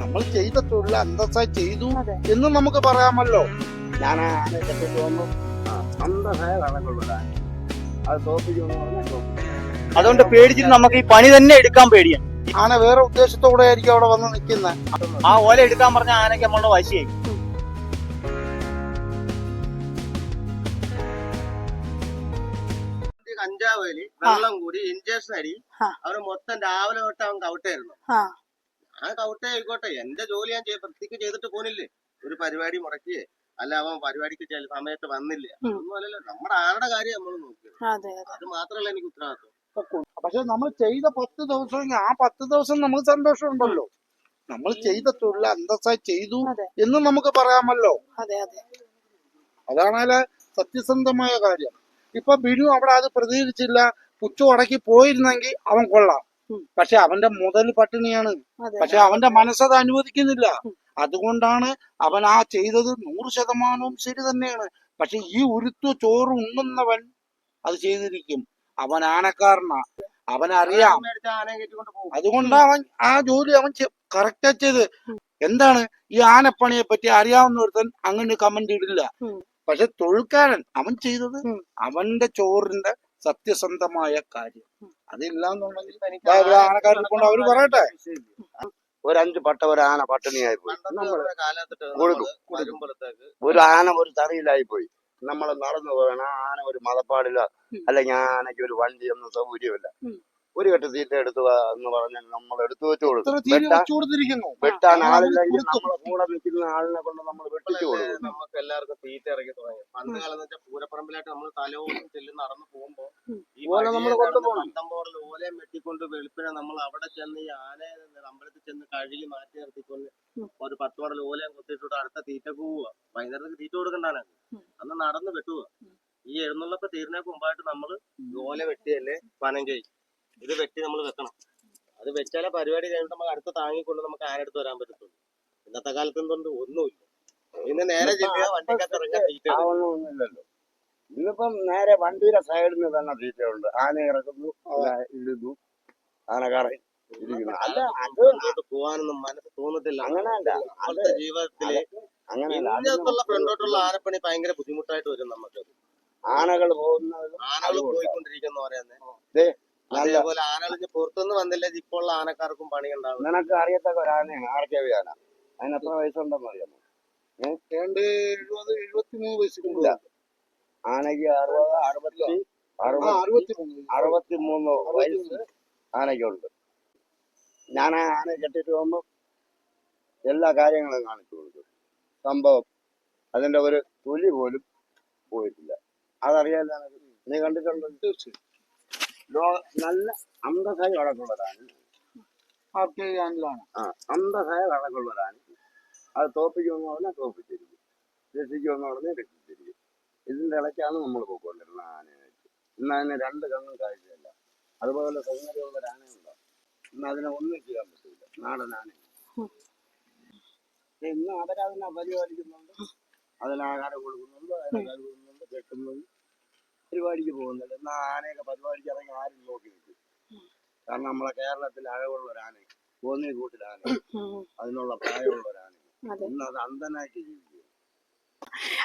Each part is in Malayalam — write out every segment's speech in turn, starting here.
നമ്മൾ ചെയ്ത തൊഴിൽ അന്തസ്സായി ചെയ്തു എന്ന് നമുക്ക് പറയാമല്ലോ. ഞാൻ അത് അതുകൊണ്ട് പേടിച്ചിട്ട് നമുക്ക് ഈ പണി തന്നെ എടുക്കാൻ പേടിയാണ്. ആന വേറെ ഉദ്ദേശത്തോടെ ആയിരിക്കും അവിടെ വന്ന് നിൽക്കുന്നത് ആ ഓല എടുക്കാൻ പറഞ്ഞ ആനയ്ക്ക് നമ്മളുടെ വശിയായി. കഞ്ചാവ് വലി വെള്ളം കൂടി ഇഞ്ചക്ഷൻ അടി ആ. അവർ മൊത്തം രാവിലെ തൊട്ട് അവൻ കവിട്ടായിരുന്നു ആ ആ കവിട്ട ആയിക്കോട്ടെ. എന്റെ ജോലി ഞാൻ വൃത്തിക്ക് ചെയ്തിട്ട് പോണില്ലേ? ഒരു പരിപാടി മുടക്കിയേ അല്ല അവൻ പരിപാടിക്ക് ചില സമയത്ത് വന്നില്ല. ഉം. ഒന്നും അല്ലല്ലോ നമ്മുടെ ആരുടെ കാര്യം നമ്മൾ നോക്കിയത്. അതെ അതെ. അത് മാത്രമല്ല എനിക്ക് ഉത്തരവാദിത്വം. പക്ഷെ നമ്മൾ ചെയ്ത പത്ത് ദിവസം ആ പത്ത് ദിവസം നമുക്ക് സന്തോഷമുണ്ടല്ലോ. നമ്മൾ ചെയ്ത തൊഴിൽ അന്തസ്സായി ചെയ്തു എന്ന് നമുക്ക് പറയാമല്ലോ. അതെ അതെ. അതാണല്ലേ സത്യസന്ധമായ കാര്യം. ഇപ്പൊ ബിനു അവിടെ അത് പ്രതികരിച്ചില്ല. പുച്ചു അടക്കി പോയിരുന്നെങ്കിൽ അവൻ കൊള്ളാം. പക്ഷെ അവന്റെ മുതൽ പട്ടിണിയാണ്. പക്ഷെ അവന്റെ മനസ്സത് അനുവദിക്കുന്നില്ല. അതുകൊണ്ടാണ് അവൻ ആ ചെയ്തത് നൂറ് ശതമാനവും ശരി തന്നെയാണ്. പക്ഷെ ഈ ഉരുത്തു ചോറ് ഉണ്ണുന്നവൻ അത് ചെയ്തിരിക്കും. അവൻ ആനക്കാരനാ. അവനറിയാം അറിയാം. അതുകൊണ്ടാണ് അതുകൊണ്ട് അവൻ ആ ജോലി അവൻ കറക്റ്റാ ചെയ്ത്. എന്താണ്? ഈ ആനപ്പണിയെ പറ്റി അറിയാവുന്ന ഒരുത്തൻ അങ്ങനെ കമന്റ് ഇടില്ല. പക്ഷെ തൊഴിൽക്കാരൻ അവൻ ചെയ്തത് അവന്റെ ചോറിന്റെ സത്യസന്ധമായ കാര്യം. അതില്ലാന്നുണ്ടെങ്കിൽ ദാ ഒരു കൊണ്ട് അവർ പറയട്ടെ. ഒരു അഞ്ച് പട്ട ഒരു ആന പട്ടിണിയായി പോയി. ഒരു ആന ഒരു തറിയിലായി പോയി. നമ്മൾ നടന്നു പോകണം. ആ ആന ഒരു മതപ്പാടില്ല. അല്ലെങ്കിൽ ആനയ്ക്ക് ഒരു വണ്ടിയൊന്നും സൗകര്യമില്ല. ഒരു കെട്ട് തീറ്റ എടുത്തു എന്ന് പറഞ്ഞാൽ നമ്മൾ എടുത്തു വെച്ചു കൊടുക്കും. വെട്ടാൻ ആളില്ലെങ്കിൽ. നമ്മളെ കൂടെ നിൽക്കുന്ന ആളിനെ കൊണ്ട് നമ്മൾ വെട്ടിച്ചു കൊടുക്കും. നമുക്ക് എല്ലാവർക്കും തീറ്റ ഇറങ്ങി തുടങ്ങി പണ്ട് കാലം എന്ന് വെച്ചാൽ പൂരപ്പറമ്പിലായിട്ട് നമ്മൾ തലോന്നും ചെല്ലി നടന്നു പോകുമ്പോ. ഈ നമ്മൾ കൊണ്ടുപോകണം. പന്തമ്പോറിൽ ഓലയും വെട്ടിക്കൊണ്ട് വെളുപ്പിനെ നമ്മൾ അവിടെ ചെന്ന് ഈ ആനയെ അമ്പലത്തിൽ ചെന്ന് കഴുകി മാറ്റി നിർത്തിക്കൊണ്ട് ഒരു പത്ത് മോഡൽ ഓലയും കുത്തിയിട്ടിട്ട് അടുത്ത തീറ്റ പോവുക. വൈകുന്നേരത്തേക്ക് തീറ്റ കൊടുക്കണ്ടാണ്. അന്ന് നടന്ന് വെട്ടുക. ഈ എഴുന്നള്ളൊക്കെ തീരുന്നേക്ക് മുമ്പായിട്ട് നമ്മൾ ഓല വെട്ടിയല്ലേ പനം ചെയ്യും ഇത് വെട്ടി നമ്മൾ വെക്കണം. അത് വെച്ചാലേ പരിപാടി കഴിഞ്ഞിട്ട് നമുക്ക് അടുത്ത് താങ്ങിക്കൊണ്ട് നമുക്ക് ആനെടുത്ത് വരാൻ പറ്റത്തുള്ളൂ. ഇന്നത്തെ കാലത്ത് എന്തുകൊണ്ട് ഒന്നുമില്ല. ഇന്ന് നേരെ ചെല്ലുക വണ്ടിക്കകത്ത് ഇറങ്ങാൻ തീറ്റ ആ ഒന്നും ഒന്നുമില്ലല്ലോ ഇന്നിപ്പം നേരെ വണ്ടിയുടെ സൈഡിൽ നിന്ന് തന്നെ തീറ്റയുണ്ട്. ആന ഇറക്കുന്നു ഇതാ ഇടുന്നു. ആന കറയും അല്ല അത് പോവാനൊന്നും പോകാനൊന്നും മനസ്സ് തോന്നത്തില്ല. അങ്ങനെയല്ല. അടുത്ത ജീവിതത്തിൽ അങ്ങനെയല്ല. പെണ്ണോട്ടുള്ള ഫ്രണ്ടോട്ടുള്ള ആനപ്പണി ഭയങ്കര ബുദ്ധിമുട്ടായിട്ട് വരും നമുക്ക്. ആനകൾ പോകുന്നത് ആനകൾ. പോയിക്കൊണ്ടിരിക്കുന്ന പറയുന്നത് അതേപോലെ ആനകൾ ഇനി പുറത്തുനിന്ന് വന്നില്ല ഇപ്പോൾ ഉള്ള ആനക്കാർക്കും പണി ഉണ്ടാവും നിനക്ക് അറിയത്തക്ക ഒരു ആനയാണ് ആർക്കേവി ആന അതിന് എത്ര വയസ്സുണ്ടെന്ന് അറിയാമോ? ഏണ്ട് എഴുപത് എഴുപത്തിമൂന്ന് വയസ്സില്ല ഇല്ല. ആനയ്ക്ക് അറുപത് അറുപത്തി അറുപത്തി മൂന്ന്. വയസ്സ് ആനയ്ക്കുണ്ട്. ഞാൻ ആ ആനയെ കെട്ടിട്ട് പോകുമ്പോൾ എല്ലാ കാര്യങ്ങളും കാണിച്ചു കൊടുക്കും സംഭവം അതിന്റെ ഒരു തൊലി പോലും പോയിട്ടില്ല. അതറിയാലോ നിനക്ക്? നീ കണ്ടിട്ടുണ്ടോ? ലോ- നല്ല അന്തസായി വളക്കുള്ളതാണ് ആർക്കെ ആനിലാണ് ആ അന്തസായ വളക്കുള്ളതാണ് അത് തോപ്പിക്കുമെന്ന് പറഞ്ഞാൽ തോപ്പിച്ചിരിക്കും. രക്ഷിക്കുമെന്ന് പറഞ്ഞാൽ രക്ഷിച്ചിരിക്കും. ഇതിന്റെ ഇടയ്ക്കാണ് നമ്മൾ പോയിക്കൊണ്ടിരുന്നത് ആനയായിട്ട്. ഇന്ന് അതിന് രണ്ട് കണ്ണും കാഴ്ചയല്ല. അതുപോലെ സൗന്ദര്യമുള്ള ഒരു ആനയുണ്ടോ? ഇന്ന് അതിനെ ഒന്നും ചെയ്യാൻ പറ്റില്ല നാടൻ ആന ഇന്ന് അവരതിനെ പരിപാലിക്കുന്നുണ്ട്. അതിന് ആഹാരം കൊടുക്കുന്നുണ്ട് അതിനെ കഴുകുന്നുണ്ട് കെട്ടുന്നുണ്ട് പരിപാടിക്ക് പോകുന്നുണ്ട്. എന്നാ ആനയൊക്കെ പരിപാടിക്ക് ഇറങ്ങി ആരും നോക്കി നിൽക്കും കാരണം നമ്മളെ കേരളത്തിൽ അഴകുള്ള ഒരു ആന കോന്നി കൂട്ടിൽ ആന അതിനുള്ള പ്രായമുള്ള ഒരു ആന ഇന്ന് അത് അന്ധനായിട്ട് ജീവിക്കും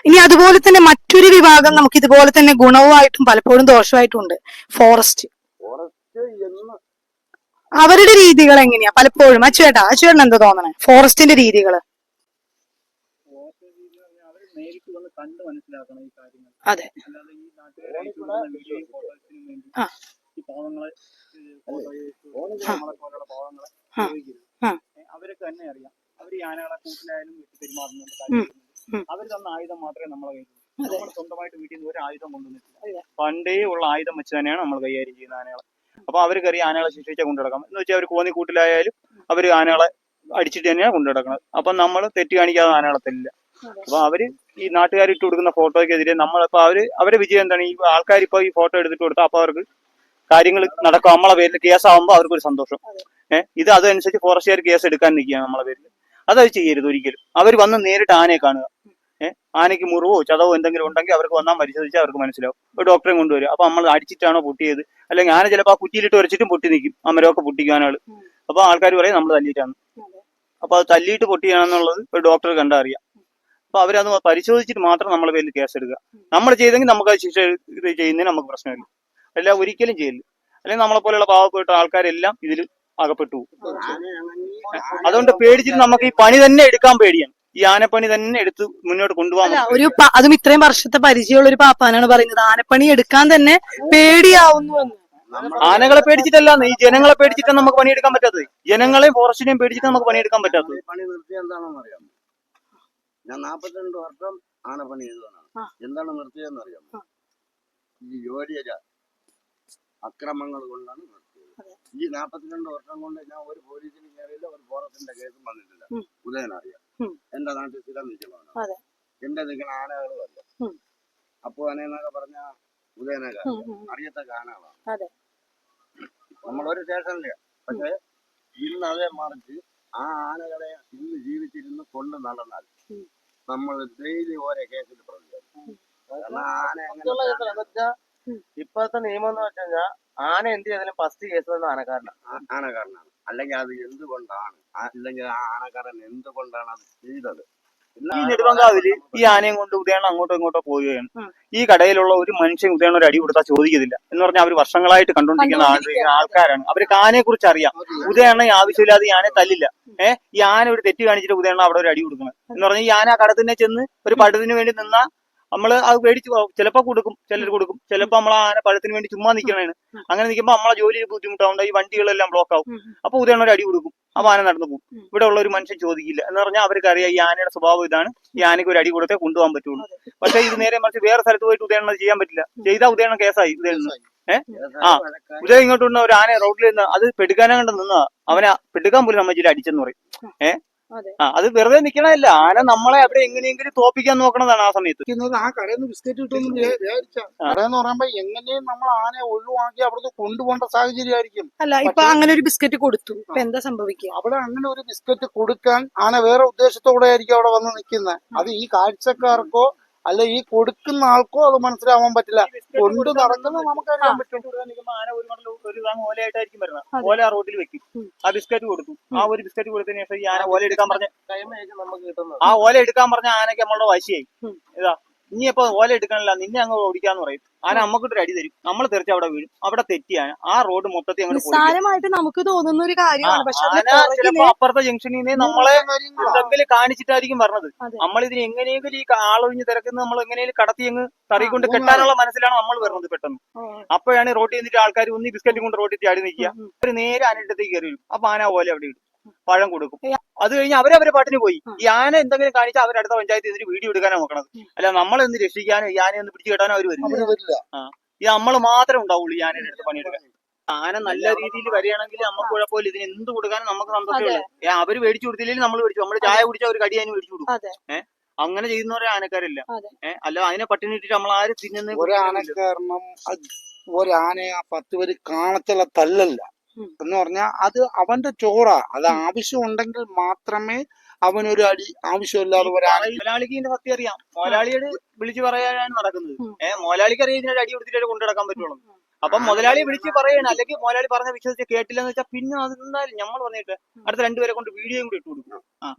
ഇനി അതുപോലെ തന്നെ മറ്റൊരു വിഭാഗം നമുക്ക് ഇതുപോലെ തന്നെ ഗുണവുമായിട്ടും പലപ്പോഴും ദോഷമായിട്ടും ഉണ്ട് ഫോറസ്റ്റ്. ഫോറസ്റ്റ് എന്ന് അവരുടെ രീതികൾ എങ്ങനെയാ? പലപ്പോഴും. അച്ചുവേട്ടാ അച്ചുവേട്ടൻ എന്താ തോന്നണേ? ഫോറസ്റ്റിന്റെ കാര്യങ്ങൾ. അതെ. ആ. അവരൊക്കെ തന്നെ അറിയാം. അവർ ഈ ആനകളെ കൂട്ടിലായാലും വീട്ടിൽ പെരുമാറുന്നുണ്ട്. അവർ തന്ന ആയുധം മാത്രമേ നമ്മളെ കയ്യിൽ. നമ്മൾ സ്വന്തമായിട്ട് വീട്ടിൽ നിന്ന് ഒരു ആയുധം കൊണ്ടുവന്നിട്ടില്ല. പണ്ടേ ഉള്ള ആയുധം വെച്ച് തന്നെയാണ് നമ്മൾ കൈകാര്യം ചെയ്യുന്ന ആനകളെ. അപ്പൊ അവർക്ക് അറിയാം ആനകളെ ശിക്ഷിച്ചാൽ കൊണ്ടു നടക്കാം. എന്ന് വെച്ചാൽ അവർ കോന്നിക്കൂട്ടിലായാലും അവർ ആനകളെ അടിച്ചിട്ട് തന്നെയാണ് കൊണ്ടു നടക്കുന്നത് അപ്പൊ നമ്മൾ തെറ്റ് കാണിക്കാതെ ആനകളെ തരില്ല അതെ. അപ്പൊ അവർ ഈ നാട്ടുകാർ ഇട്ട് കൊടുക്കുന്ന ഫോട്ടോയ്ക്കെതിരെ നമ്മളിപ്പോ അവർ അവരെ വിജയം എന്താണ്? ഈ ആൾക്കാർ ഇപ്പൊ ഈ ഫോട്ടോ എടുത്തിട്ട് കൊടുത്താൽ അപ്പൊ അവർക്ക് കാര്യങ്ങൾ നടക്കും. നമ്മളെ പേരിൽ കേസ് കേസാവുമ്പോൾ അവർക്കൊരു സന്തോഷം. ഏഹ് ഇത് അതനുസരിച്ച് ഫോറസ്റ്റുകാർ കേസ് എടുക്കാൻ നിൽക്കുകയാണ് നമ്മളെ പേരിൽ അതത് ചെയ്യരുത് ഒരിക്കലും. അവർ വന്ന് നേരിട്ട് ആനയെ കാണുക. ഏഹ് ആനയ്ക്ക് മുറിവോ ചതവോ എന്തെങ്കിലും ഉണ്ടെങ്കിൽ അവർക്ക് വന്നാൽ പരിശോധിച്ചാൽ അവർക്ക് മനസ്സിലാവും. ഒരു ഡോക്ടറെ കൊണ്ടുവരും അപ്പൊ നമ്മൾ അടിച്ചിട്ടാണോ പൊട്ടിയത്? അല്ലെങ്കിൽ ആന ചിലപ്പോൾ ആ കുറ്റിയിലിട്ട് വരച്ചിട്ടും പൊട്ടി നിൽക്കും. അമരമൊക്കെ പൊട്ടിക്കാനാൾ അപ്പൊ ആൾക്കാർ പറയും നമ്മൾ തല്ലിയിട്ടാണ്. അപ്പൊ അത് തല്ലിയിട്ട് പൊട്ടിയാണെന്നുള്ളത് ഒരു ഡോക്ടർ കണ്ടറിയാം അപ്പൊ അവരത് പരിശോധിച്ചിട്ട് മാത്രം നമ്മളെ പേരിൽ കേസ് എടുക്കുക നമ്മൾ ചെയ്തെങ്കിൽ നമുക്ക് അത് ശിക്ഷ ഇത് ചെയ്യുന്നതിന് നമുക്ക് പ്രശ്നമില്ല. അല്ല ഒരിക്കലും ചെയ്യില്ല. അല്ലെങ്കിൽ നമ്മളെ പോലെയുള്ള പാവപ്പെട്ട ആൾക്കാരെല്ലാം ഇതിൽ അകപ്പെട്ടു പോകും. അതുകൊണ്ട് പേടിച്ചിട്ട് നമുക്ക് ഈ പണി തന്നെ എടുക്കാൻ പേടിയാണ്. ഈ ആനപ്പണി തന്നെ എടുത്ത് മുന്നോട്ട് കൊണ്ടുപോകാൻ ഒരു അതും ഇത്രയും വർഷത്തെ പരിചയമുള്ള ഒരു പാപ്പാനാണ് പറയുന്നത്. ആനപ്പണി എടുക്കാൻ തന്നെ പേടിയാവുന്നു എന്ന്. ആനകളെ പേടിച്ചിട്ടല്ല ഈ ജനങ്ങളെ പേടിച്ചിട്ടാണ് നമുക്ക് പണിയെടുക്കാൻ പറ്റാത്തത്. ജനങ്ങളെയും ഫോറസ്റ്റിനെയും പേടിച്ചിട്ട് നമുക്ക് പണിയെടുക്കാൻ പറ്റാത്തത്. പണി നിർത്തി എന്താണെന്ന് അറിയാം ഞാൻ നാപ്പത്തിരണ്ട് വർഷം ആനപ്പണി ചെയ്തതാണ്. എന്താണ് നിർത്തിയതെന്ന് അറിയാം. ഈ ജോലിയല്ല അക്രമങ്ങൾ കൊണ്ടാണ് നിർത്തിയത്. ഈ നാപ്പത്തിരണ്ട് വർഷം കൊണ്ട് ഞാൻ ഒരു പോലീസിന് കയറിയില്ല ഒരു ഫോറസ്റ്റിന്റെ കേസും വന്നിട്ടില്ല. ഉദയൻ അറിയാം. എന്റെ നാട്ടിൽ സ്ഥിരം നിൽക്കുന്നതാണ് അതെ. എന്റെ നിൽക്കുന്ന ആനകളും അല്ല. അപ്പോ അനേന്നൊക്കെ പറഞ്ഞ ഉദയനക. അറിയത്തക്ക ആനകളാണ്. നമ്മളൊരു സ്റ്റേഷനില്ല പക്ഷെ ഇന്ന് അതേ മറിച്ച് ആ ആനകളെ ഇന്ന് ജീവിച്ചിരുന്ന് കൊണ്ട് നടന്നാൽ നമ്മൾ ഡെയിലി ഓരോ കേസിൽ ഇപ്പോഴത്തെ നിയമം എന്ന് വെച്ചാൽ ആന എന്ത് ചെയ്താലും ഫസ്റ്റ് കേസ് തന്നെ ആനക്കാരനാണ് ആനക്കാരനാണ്. അല്ലെങ്കിൽ അത് എന്തുകൊണ്ടാണ്? അല്ലെങ്കിൽ ആ ആനക്കാരൻ എന്തുകൊണ്ടാണ് അത് ചെയ്തത്? ഈ ആന നെടുമങ്കാവിൽ ഈ ആനയും കൊണ്ട് ഉദയണം അങ്ങോട്ടോ ഇങ്ങോട്ടോ പോവുകയാണ്. ഈ കടയിലുള്ള ഒരു മനുഷ്യൻ ഉദയണം ഒരു അടി കൊടുത്താൽ ചോദിക്കത്തില്ല എന്ന് പറഞ്ഞാൽ അവർ വർഷങ്ങളായിട്ട് കണ്ടുകൊണ്ടിരിക്കുന്ന ആൾ- ആൾക്കാരാണ്. അവർക്ക് ആനയെ കുറിച്ച് അറിയാം. ഉദയണ ഈ ആവശ്യമില്ലാതെ ഈ ആനയെ തല്ലില്ല. ഏഹ് ഈ ആന ഒരു തെറ്റ് കാണിച്ചിട്ട് ഉദയണ അവിടെ ഒരു അടി കൊടുക്കണം. എന്ന് പറഞ്ഞാൽ ഈ ആന ആ കടത്തിനെ ചെന്ന് ഒരു പടുതിന് വേണ്ടി നിന്നാ നമ്മൾ അത് മേടിച്ച് പോകും ചിലപ്പോ കൊടുക്കും ചിലർ കൊടുക്കും. ചിലപ്പോ നമ്മൾ ആന പഴത്തിന് വേണ്ടി ചുമ്മാ നിൽക്കണേന് അങ്ങനെ നിൽക്കുമ്പോ നമ്മളെ ജോലി ബുദ്ധിമുട്ടാവുണ്ട് ഈ വണ്ടികളെല്ലാം ബ്ലോക്ക് ആവും. അപ്പോൾ അപ്പൊ ഉദയണ്ണ ഒരു അടി കൊടുക്കും. ആ ആന നടന്നു പോകും. ഇവിടെ ഉള്ള ഒരു മനുഷ്യൻ ചോദിക്കില്ല. എന്ന് പറഞ്ഞാൽ അവർക്ക് അറിയാം ഈ ആനയുടെ സ്വഭാവം ഇതാണ്. ഈ ആനയ്ക്ക് ഒരു അടി കൊടുത്തേ കൊണ്ടുപോകാൻ പറ്റുള്ളൂ. പക്ഷെ ഇത് നേരെ മറിച്ച് വേറെ സ്ഥലത്ത് പോയിട്ട് ഉദയണ്ണ അത് ചെയ്യാൻ പറ്റില്ല. ചെയ്താൽ ഉദയണ്ണ കേസായി ഉദയണ്ണ ആ. ഉദയം ഇങ്ങോട്ട് വന്ന ഒരു ആന റോഡിൽ നിന്ന് അത് പെടുക്കാനാ കണ്ട് നിന്നാ അവനെ പെടുക്കാൻ പോലും നമ്മൾ ചില അടിച്ചെന്ന് പറയും. ഏ? അതെ. ആ അത് വെറുതെ നിക്കണല്ല ആന നമ്മളെ അവിടെ എങ്ങനെയെങ്കിലും തോപ്പിക്കാൻ നോക്കണതാണ് ആ സമയത്ത്. ആ കടയിൽ നിന്ന് ബിസ്ക്കറ്റ് കിട്ടുമെന്ന് കടയെന്ന് പറയുമ്പോ എങ്ങനെയും നമ്മൾ ആനയെ ഒഴിവാക്കി അവിടുന്ന് കൊണ്ടുപോകേണ്ട സാഹചര്യമായിരിക്കും. അല്ല ഇപ്പൊ അങ്ങനെ ഒരു ബിസ്ക്കറ്റ് കൊടുത്തു. ഇപ്പൊ എന്താ സംഭവിക്കുക? അവിടെ അങ്ങനെ ഒരു ബിസ്ക്കറ്റ് കൊടുക്കാൻ ആന വേറെ ഉദ്ദേശത്തോടെ ആയിരിക്കും അവിടെ വന്ന് നിൽക്കുന്നത് അത് ഈ കാഴ്ചക്കാർക്കോ അല്ല ഈ കൊടുക്കുന്ന ആൾക്കോ അത് മനസ്സിലാവാൻ പറ്റില്ല. കൊണ്ട് നമുക്ക് അറിയാൻ പറ്റും. ഓലയായിട്ടായിരിക്കും വരുന്നത്. ഓല ആ റോഡിൽ വെക്കും. ആ ബിസ്ക്കറ്റ് കൊടുത്തു. ആ ഒരു ബിസ്ക്കറ്റ് കൊടുത്തതിന് ശേഷം ഈ ആന ഓല എടുക്കാൻ പറഞ്ഞ ആ ഓല എടുക്കാൻ പറഞ്ഞ ആനക്ക് നമ്മളുടെ വശിയായി. ഇതാ. ഇനി ഇപ്പൊ ഓല എടുക്കണില്ല നിന്നെ അങ്ങ് ഓടിക്കാന്ന് പറയും. ആന നമ്മക്കിട്ടൊരു അടി തരും. നമ്മൾ തെറിച്ച് അവിടെ വീഴും. അവിടെ തെറ്റിയാണ്. ആ റോഡ് മൊത്തത്തിൽ അങ്ങോട്ട്. നിസ്സാരമായിട്ട് നമുക്ക് തോന്നുന്ന ഒരു കാര്യമാണ് പക്ഷെ ആന ചിലപ്പോ അപ്പുറത്തെ ജംഗ്ഷനിൽ നിന്ന് നമ്മളെ തമ്മിൽ എന്തെങ്കിലും കാണിച്ചിട്ടായിരിക്കും പറഞ്ഞത് നമ്മളിതിന് നമ്മൾ ഇതിന് എങ്ങനെയെങ്കിലും ഈ ആളൊഴിഞ്ഞ് തിരക്കുന്ന നമ്മൾ എങ്ങനെയെങ്കിലും കടത്തി അങ്ങ് തറി കൊണ്ട് കെട്ടാനുള്ള മനസ്സിലാണ് നമ്മൾ വരുന്നത് പെട്ടെന്ന്. അപ്പോഴാണ് റോട്ടിൽ നിന്നിട്ട് ആൾക്കാർ ഒന്നി ബിസ്ക്കറ്റ് കൊണ്ട് റോട്ടിൽ ചാടി നിൽക്കുക. ഒരു നേരെ ആനയിടത്തേക്ക് കയറി വരും. അപ്പൊ ആന ഓല അവിടെ ഇടും. പഴം കൊടുക്കും. അത് കഴിഞ്ഞ് അവരവരെ പാട്ടിന് പോയി. ഈ ആന എന്തെങ്കിലും കാണിച്ചാൽ അവരടുത്ത പഞ്ചായത്ത് ഇതിന് വീഡിയോ എടുക്കാനോ നോക്കണത്. അല്ല നമ്മളെന്ന് രക്ഷിക്കാനോ ഈ ആനയൊന്ന് ഒന്ന് പിടിച്ചു കെട്ടാനോ അവർ വരും ഈ നമ്മൾ മാത്രമേ ഉണ്ടാവുള്ളൂ ഈ ആനയുടെ അടുത്ത് പണിയെടുക്കാൻ. ആന നല്ല രീതിയിൽ വരികയാണെങ്കിൽ നമുക്ക് കുഴപ്പമില്ല. ഇതിന് എന്ത് കൊടുക്കാനും നമുക്ക് സന്തോഷമില്ല അവർ മേടിച്ചു കൊടുത്തില്ലെങ്കിൽ നമ്മൾ മേടിച്ചു നമ്മൾ ചായ കുടിച്ചാൽ ഒരു കടി അതിന് മേടിച്ചു കൊടുക്കും. അതെ. അങ്ങനെ ചെയ്യുന്നവരെ ആനക്കാരില്ല. ഏഹ് അല്ല അതിനെ പട്ടിണി ഇട്ടിട്ട് നമ്മൾ ആരും തിന്നുന്ന ഒരു കാരണം ഒരു ഒരാനയെ ആ പത്ത് പേര് കാണത്തുള്ള തല്ലല്ല. എന്ന് പറഞ്ഞാൽ അത് അവന്റെ ചോറാ. അത് ആവശ്യം ഉണ്ടെങ്കിൽ മാത്രമേ അവനൊരു അടി ആവശ്യമില്ലാതെ ഒരാന മോലാളിക്ക് ഇതിന്റെ സത്യം അറിയാം. മോലാളിയോട് വിളിച്ചു പറയാനാണ് നടക്കുന്നത്. ഏഹ് മോലാളിക്ക് അറിയാം ഇതിനൊരു അടി കൊടുത്തിട്ട് കൊണ്ടു നടക്കാൻ പറ്റുള്ളൂ അപ്പം മുതലാളി വിളിച്ച് പറയണം. അല്ലെങ്കിൽ മുതലാളി പറഞ്ഞ വിശ്വസിച്ച് കേട്ടില്ലെന്ന് വെച്ചാൽ പിന്നെ അത് എന്തായാലും നമ്മൾ പറഞ്ഞിട്ട് അടുത്ത രണ്ടുപേരെ കൊണ്ട് വീഡിയോയും കൂടി ഇട്ടു കൊടുക്കും. ആ.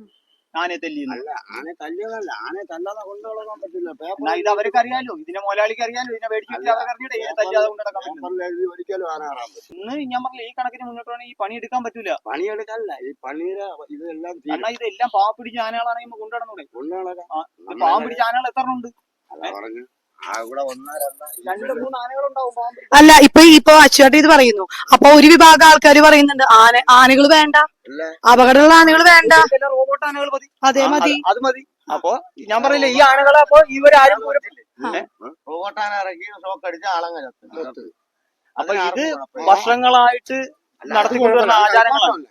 ആനയെ തല്ലിയെന്ന്. അല്ല ആനെ തല്ലിയതല്ല. ആനെ തല്ലാതെ കൊണ്ടുപോകാൻ പറ്റില്ല. എന്നാ ഇത് അവർക്ക് അറിയാലോ. ഇതിനെ മോലാളിക്ക് അറിയാലോ. ഇതിനെ മേടിച്ചു വെച്ചാൽ അവർക്ക് അറിഞ്ഞിട്ട് ഏത് തല്ലാതെ കൊണ്ട് നടക്കാൻ പറ്റില്ല പേപ്പറിൽ ഒരിക്കലും ആന കയറാൻ പറ്റും ഇന്ന് ഞാൻ പറഞ്ഞില്ല ഈ കണക്കിന് മുന്നോട്ട് വേണമെങ്കിൽ ഈ പണി എടുക്കാൻ പറ്റൂല. പണിയെടുക്കാനല്ല ഈ പണിയുടെ ഇതെല്ലാം കാരണം ഇതെല്ലാം പാവ പിടിച്ച ആനകളാണെങ്കിൽ കൊണ്ടുനടന്നൂടെ കൊണ്ടുനടക്കാം. പാവം പിടിച്ച ആനകൾ എത്ര ഉണ്ട് അതാ പറഞ്ഞു അല്ല ഇപ്പൊ ഇപ്പൊ അച്ചുവേട്ട ഇത് പറയുന്നു. അപ്പൊ ഒരു വിഭാഗം ആൾക്കാർ പറയുന്നുണ്ട് ആന ആനകൾ വേണ്ട. അപകടമുള്ള ആനകൾ വേണ്ട. റോബോട്ട് ആനകൾ മതി. അതെ മതി. അത് മതി. അപ്പൊ ഞാൻ പറയില്ല ഈ ആനകളെ അപ്പൊ ഇവരാരും റോബോട്ട് ആന ഇറക്കി ഷോക്ക് അടിച്ച ആളങ്ങ ചത്ത് അപ്പൊ ഇത്. വർഷങ്ങളായിട്ട് നടത്തിക്കൊണ്ടുവരുന്ന ആചാരങ്ങളാണ്.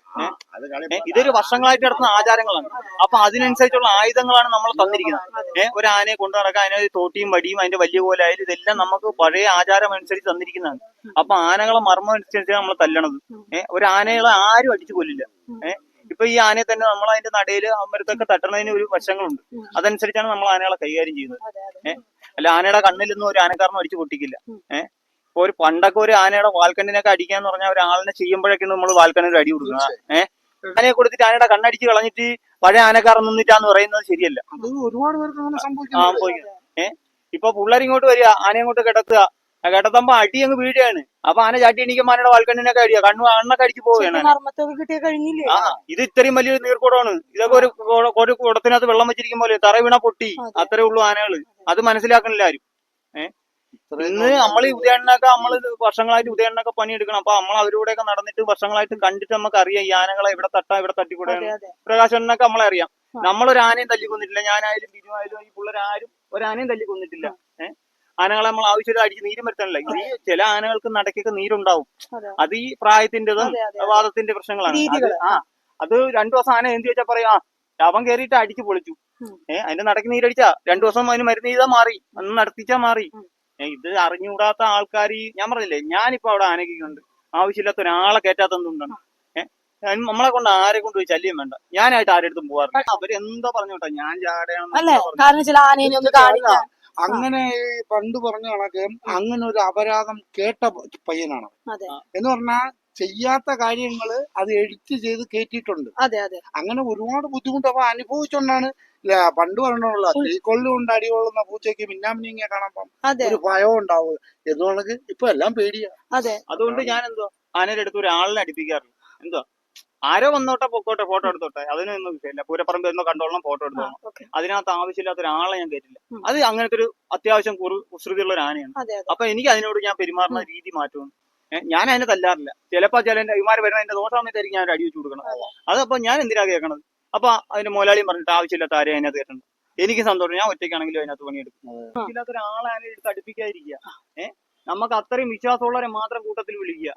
ഇതൊരു വർഷങ്ങളായിട്ട് നടത്തുന്ന ആചാരങ്ങളാണ്. അപ്പൊ അതിനനുസരിച്ചുള്ള ആയുധങ്ങളാണ് നമ്മൾ തന്നിരിക്കുന്നത്. ഏഹ് ഒരു ആനയെ കൊണ്ടു നടക്കാൻ അതിനൊരു തോട്ടിയും വടിയും അതിന്റെ വലിയ കോലായാലും ഇതെല്ലാം നമുക്ക് പഴയ ആചാരം അനുസരിച്ച് തന്നിരിക്കുന്നതാണ്. അപ്പൊ ആനകളെ മർമ്മം അനുസരിച്ചാണ് നമ്മൾ തല്ലണത്. ഏഹ് ഒരു ആനകളെ ആരും അടിച്ചു കൊല്ലില്ല. ഏഹ് ഇപ്പൊ ഈ ആനയെ തന്നെ നമ്മൾ അതിന്റെ നടയിൽ അമരത്തൊക്കെ തട്ടണതിന് ഒരു വശങ്ങളുണ്ട്. അതനുസരിച്ചാണ് നമ്മൾ ആനകളെ കൈകാര്യം ചെയ്യുന്നത്. ഏഹ് അല്ല ആനയുടെ കണ്ണിലൊന്നും ഒരു ആനക്കാരനും അടിച്ചു പൊട്ടിക്കില്ല. ഏഹ് ഇപ്പൊ ഒരു പണ്ടൊക്കെ ഒരു ആനയുടെ വാൽക്കണ്ണിനൊക്കെ അടിക്കാന്ന് പറഞ്ഞാൽ ഒരാളിനെ ചെയ്യുമ്പോഴൊക്കെ നമ്മൾ വാൽക്കണ്ണിന് അടി കൊടുക്കുക ഏഹ്? ആനയെ കൊടുത്തിട്ട് ആനയുടെ കണ്ണടിച്ച് കളഞ്ഞിട്ട് പഴയ ആനക്കാരൻ നിന്നിട്ടാന്ന് പറയുന്നത് ശരിയല്ല. ഒരുപാട് പേർക്ക് അങ്ങനെ സംഭവിക്കുന്നു ഇപ്പൊ പുള്ളേർ ഇങ്ങോട്ട് വരിക ആനയെ അങ്ങോട്ട് കിടത്തുക. കിടത്തുമ്പോ അടി അങ്ങ് വീഴുകയാണ്. അപ്പൊ ആന ചാട്ടി എനിക്ക് ആനയുടെ വാൽക്കണ്ണിനൊക്കെ അടിക്കുക കണ്ണു കണ്ണൊക്കെ അടിച്ച് പോവുകയാണ് ആ ഇത് ഇത്രയും വലിയൊരു നീർക്കുടമാണ് ഇതൊക്കെ ഒരു ഒരു കുടത്തിനകത്ത് വെള്ളം വെച്ചിരിക്കും പോലെ തറ വീണ പൊട്ടി. അതെ. അത്രേ ഉള്ളൂ ആനകൾ. അത് മനസ്സിലാക്കണില്ല ആരും. ഇന്ന് നമ്മൾ ഉദയണ്ണൊക്കെ നമ്മൾ വർഷങ്ങളായിട്ട് ഉദയണ്ണൊക്കെ പണിയെടുക്കണം. അപ്പൊ നമ്മൾ അവരോടെയൊക്കെ നടന്നിട്ട് വർഷങ്ങളായിട്ട് കണ്ടിട്ട് നമുക്ക് അറിയാം ഈ ആനകളെ ഇവിടെ തട്ടാ ഇവിടെ തട്ടിക്കൂടെ പ്രകാശണ്ണൊക്കെ നമ്മളെ അറിയാം നമ്മൾ നമ്മളൊരു ആനയും തല്ലിക്കൊന്നിട്ടില്ല. ഞാനായാലും ബിജുവായാലും ഈ പിള്ളേരാരും ഒരു ആനയും തല്ലിക്കൊന്നിട്ടില്ല. ഏഹ് ആനകളെ നമ്മൾ ആവശ്യമില്ല അടിച്ച് നീരും വരുത്തണല്ല ഈ ചില ആനകൾക്ക് നടക്കൊക്കെ നീരുണ്ടാവും. അത്. ഈ പ്രായത്തിന്റെതും. വാദത്തിന്റെ പ്രശ്നങ്ങളാണ്. ആ. അത് രണ്ടു ദിവസം ആന എന്ത് വെച്ചാ പറയാ? അവൻ കയറിയിട്ട് അടിച്ച് പൊളിച്ചു. ഏഹ് അതിന്റെ നടക്ക് നീരടിച്ചാ. രണ്ടു ദിവസം അതിന് മരുന്ന് ചെയ്താൽ മാറി. അന്ന് നടത്തിച്ചാ മാറി. ഇത് അറിഞ്ഞുകൂടാത്ത ആൾക്കാർ ഈ ഞാൻ പറഞ്ഞില്ലേ ഞാനിപ്പോ അവിടെ ആനയ്ക്കുണ്ട്. ആവശ്യമില്ലാത്ത ഒരാളെ കയറ്റാത്ത എന്തുകൊണ്ടാണ് ഏഹ് നമ്മളെ കൊണ്ട് ആരെ കൊണ്ട് പോയി ശല്യം വേണ്ട. ഞാനായിട്ട് ആരുടെ അടുത്തും പോവാറില്ല അവരെന്തോ പറഞ്ഞോട്ടെ ഞാൻ ചാടയാണ് അങ്ങനെ പണ്ട് പറഞ്ഞ കണക്ക് അങ്ങനെ ഒരു അപരാധം കേട്ട പയ്യനാണ്. എന്ന് പറഞ്ഞാൽ ചെയ്യാത്ത കാര്യങ്ങൾ അത് എഡിറ്റ് ചെയ്ത് കയറ്റിയിട്ടുണ്ട് അതെ അതെ. അങ്ങനെ ഒരുപാട് ബുദ്ധിമുട്ട് അപ്പൊ അനുഭവിച്ചോണ്ടാണ് പണ്ട് പറഞ്ഞുള്ള തീക്കൊള്ളു കൊണ്ട് അടികൊള്ളുന്ന പൂച്ചയ്ക്ക് മിന്നാമിനിങ്ങ കാണുമ്പം ഒരു ഭയം ഉണ്ടാവും. എന്നുള്ളത് ഇപ്പൊ എല്ലാം പേടിയാ. അതെ. അതുകൊണ്ട് ഞാൻ എന്തോ ആനയുടെ അടുത്ത് ഒരാളിനെ അടിപ്പിക്കാറുണ്ട് എന്തോ ആരോ വന്നോട്ടെ പൊക്കോട്ടെ ഫോട്ടോ എടുത്തോട്ടെ. അതിനൊന്നും വിഷയമില്ല. പൂരപ്പറമ്പ് എന്നോ കണ്ടോളണം ഫോട്ടോ എടുത്തോളണം അതിനകത്ത് ആവശ്യമില്ലാത്ത ഒരാളെ ഞാൻ കയറ്റില്ല അത് അങ്ങനത്തെ ഒരു അത്യാവശ്യം കുറു കുസൃതിയുള്ള ഒരു ആനയാണ്. അതെ അതെ. അപ്പൊ എനിക്ക് അതിനോട് ഞാൻ പെരുമാറുന്ന രീതി മാറ്റും ഞാൻ അതിനെ തല്ലാറില്ല. ചിലപ്പോ ചില ഇമാര് വരുന്ന എന്റെ ദോഷ സമയത്തായിരിക്കും ഞാൻ അടി വെച്ച് കൊടുക്കണം അതപ്പോ ഞാൻ എന്തിനാ കേൾക്കണത്? അപ്പൊ അതിന്റെ മുതലാളിയും പറഞ്ഞിട്ട് ആവശ്യമില്ലാത്ത ആരെയും അതിനകത്ത് കേട്ടുണ്ട് എനിക്ക് സന്തോഷം. ഞാൻ ഒറ്റയ്ക്കാണെങ്കിലും അതിനകത്ത് പണിയെടുക്കും. ഇല്ലാത്ത ഒരാളെ അതിനെ എടുത്ത് അടുപ്പിക്കാതിരിക്കുക. ഏഹ് നമുക്ക് അത്രയും വിശ്വാസമുള്ളവരെ മാത്രം കൂട്ടത്തിൽ വിളിക്കുക.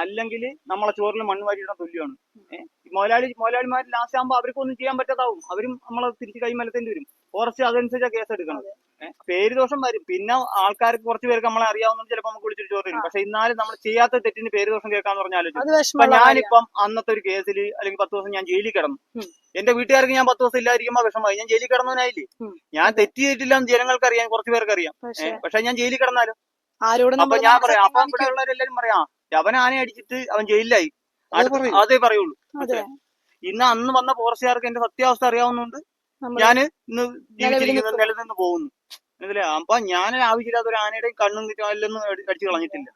അല്ലെങ്കിൽ നമ്മളെ ചോറിൽ മണ്ണ് വാരിയിടാൻ തുല്യമാണ് ഏഹ് മുതലാളി മുതലാളിമാർ ലാസ്റ്റ് ആകുമ്പോൾ അവർക്കൊന്നും ചെയ്യാൻ പറ്റാതാവും. അവരും നമ്മളെ തിരിച്ച് കൈമലത്തേണ്ടി വരും. ഫോറസ്റ്റ് അതനുസരിച്ചാണ് കേസ് എടുക്കണം ഏഹ് പേര് ദോഷം വരും. പിന്നെ ആൾക്കാർക്ക് കുറച്ച് പേർക്ക് നമ്മളെ അറിയാവുന്ന ചിലപ്പോൾ നമുക്ക് വിളിച്ചിട്ട് ചോദ്യം പക്ഷെ എന്നാലും നമ്മൾ ചെയ്യാത്ത തെറ്റിന് പേര് ദോഷം കേൾക്കാന്ന് കാര്യമാണ്. ഞാനിപ്പം അന്നത്തെ ഒരു കേസിൽ അല്ലെങ്കിൽ പത്ത് ദിവസം ഞാൻ ജയിലിൽ കിടന്നു. എന്റെ വീട്ടുകാർക്ക് ഞാൻ പത്ത് ദിവസം ഇല്ലാതിരിക്കുമ്പോ വിഷമമായി. ഞാൻ ജയിലിൽ കിടന്നവനായില്ലേ. ഞാൻ തെറ്റ് ചെയ്തിട്ടില്ല എന്ന് ജനങ്ങൾക്ക് അറിയാം കുറച്ച് പേർക്ക് അറിയാം പക്ഷെ ഞാൻ ജയിലിൽ കിടന്നാലും? അപ്പൊ ഞാൻ പറയാം. അപ്പൊ ഇവിടെ ഉള്ളവരെല്ലാരും പറയാം അവൻ ആനെ അടിച്ചിട്ട് അവൻ ജയിലിലായി. അതേ. പറയുള്ളൂ. ഇന്ന് അന്ന് വന്ന പോർച്ചുകാർക്ക് എന്റെ സത്യാവസ്ഥ അറിയാവുന്നതുകൊണ്ട് ഞാൻ ഞാൻ ഇന്ന് ജീവിച്ചിരിക്കുന്നത് നിൽക്കുന്നു. നിലനിന്ന് പോകുന്നു. മനസ്സിലായോ? അപ്പൊ ഞാൻ ആവശ്യമില്ലാത്ത ഒരു ആനയുടെയും കണ്ണും അല്ലെന്ന് അടിച്ചു കളഞ്ഞിട്ടില്ല.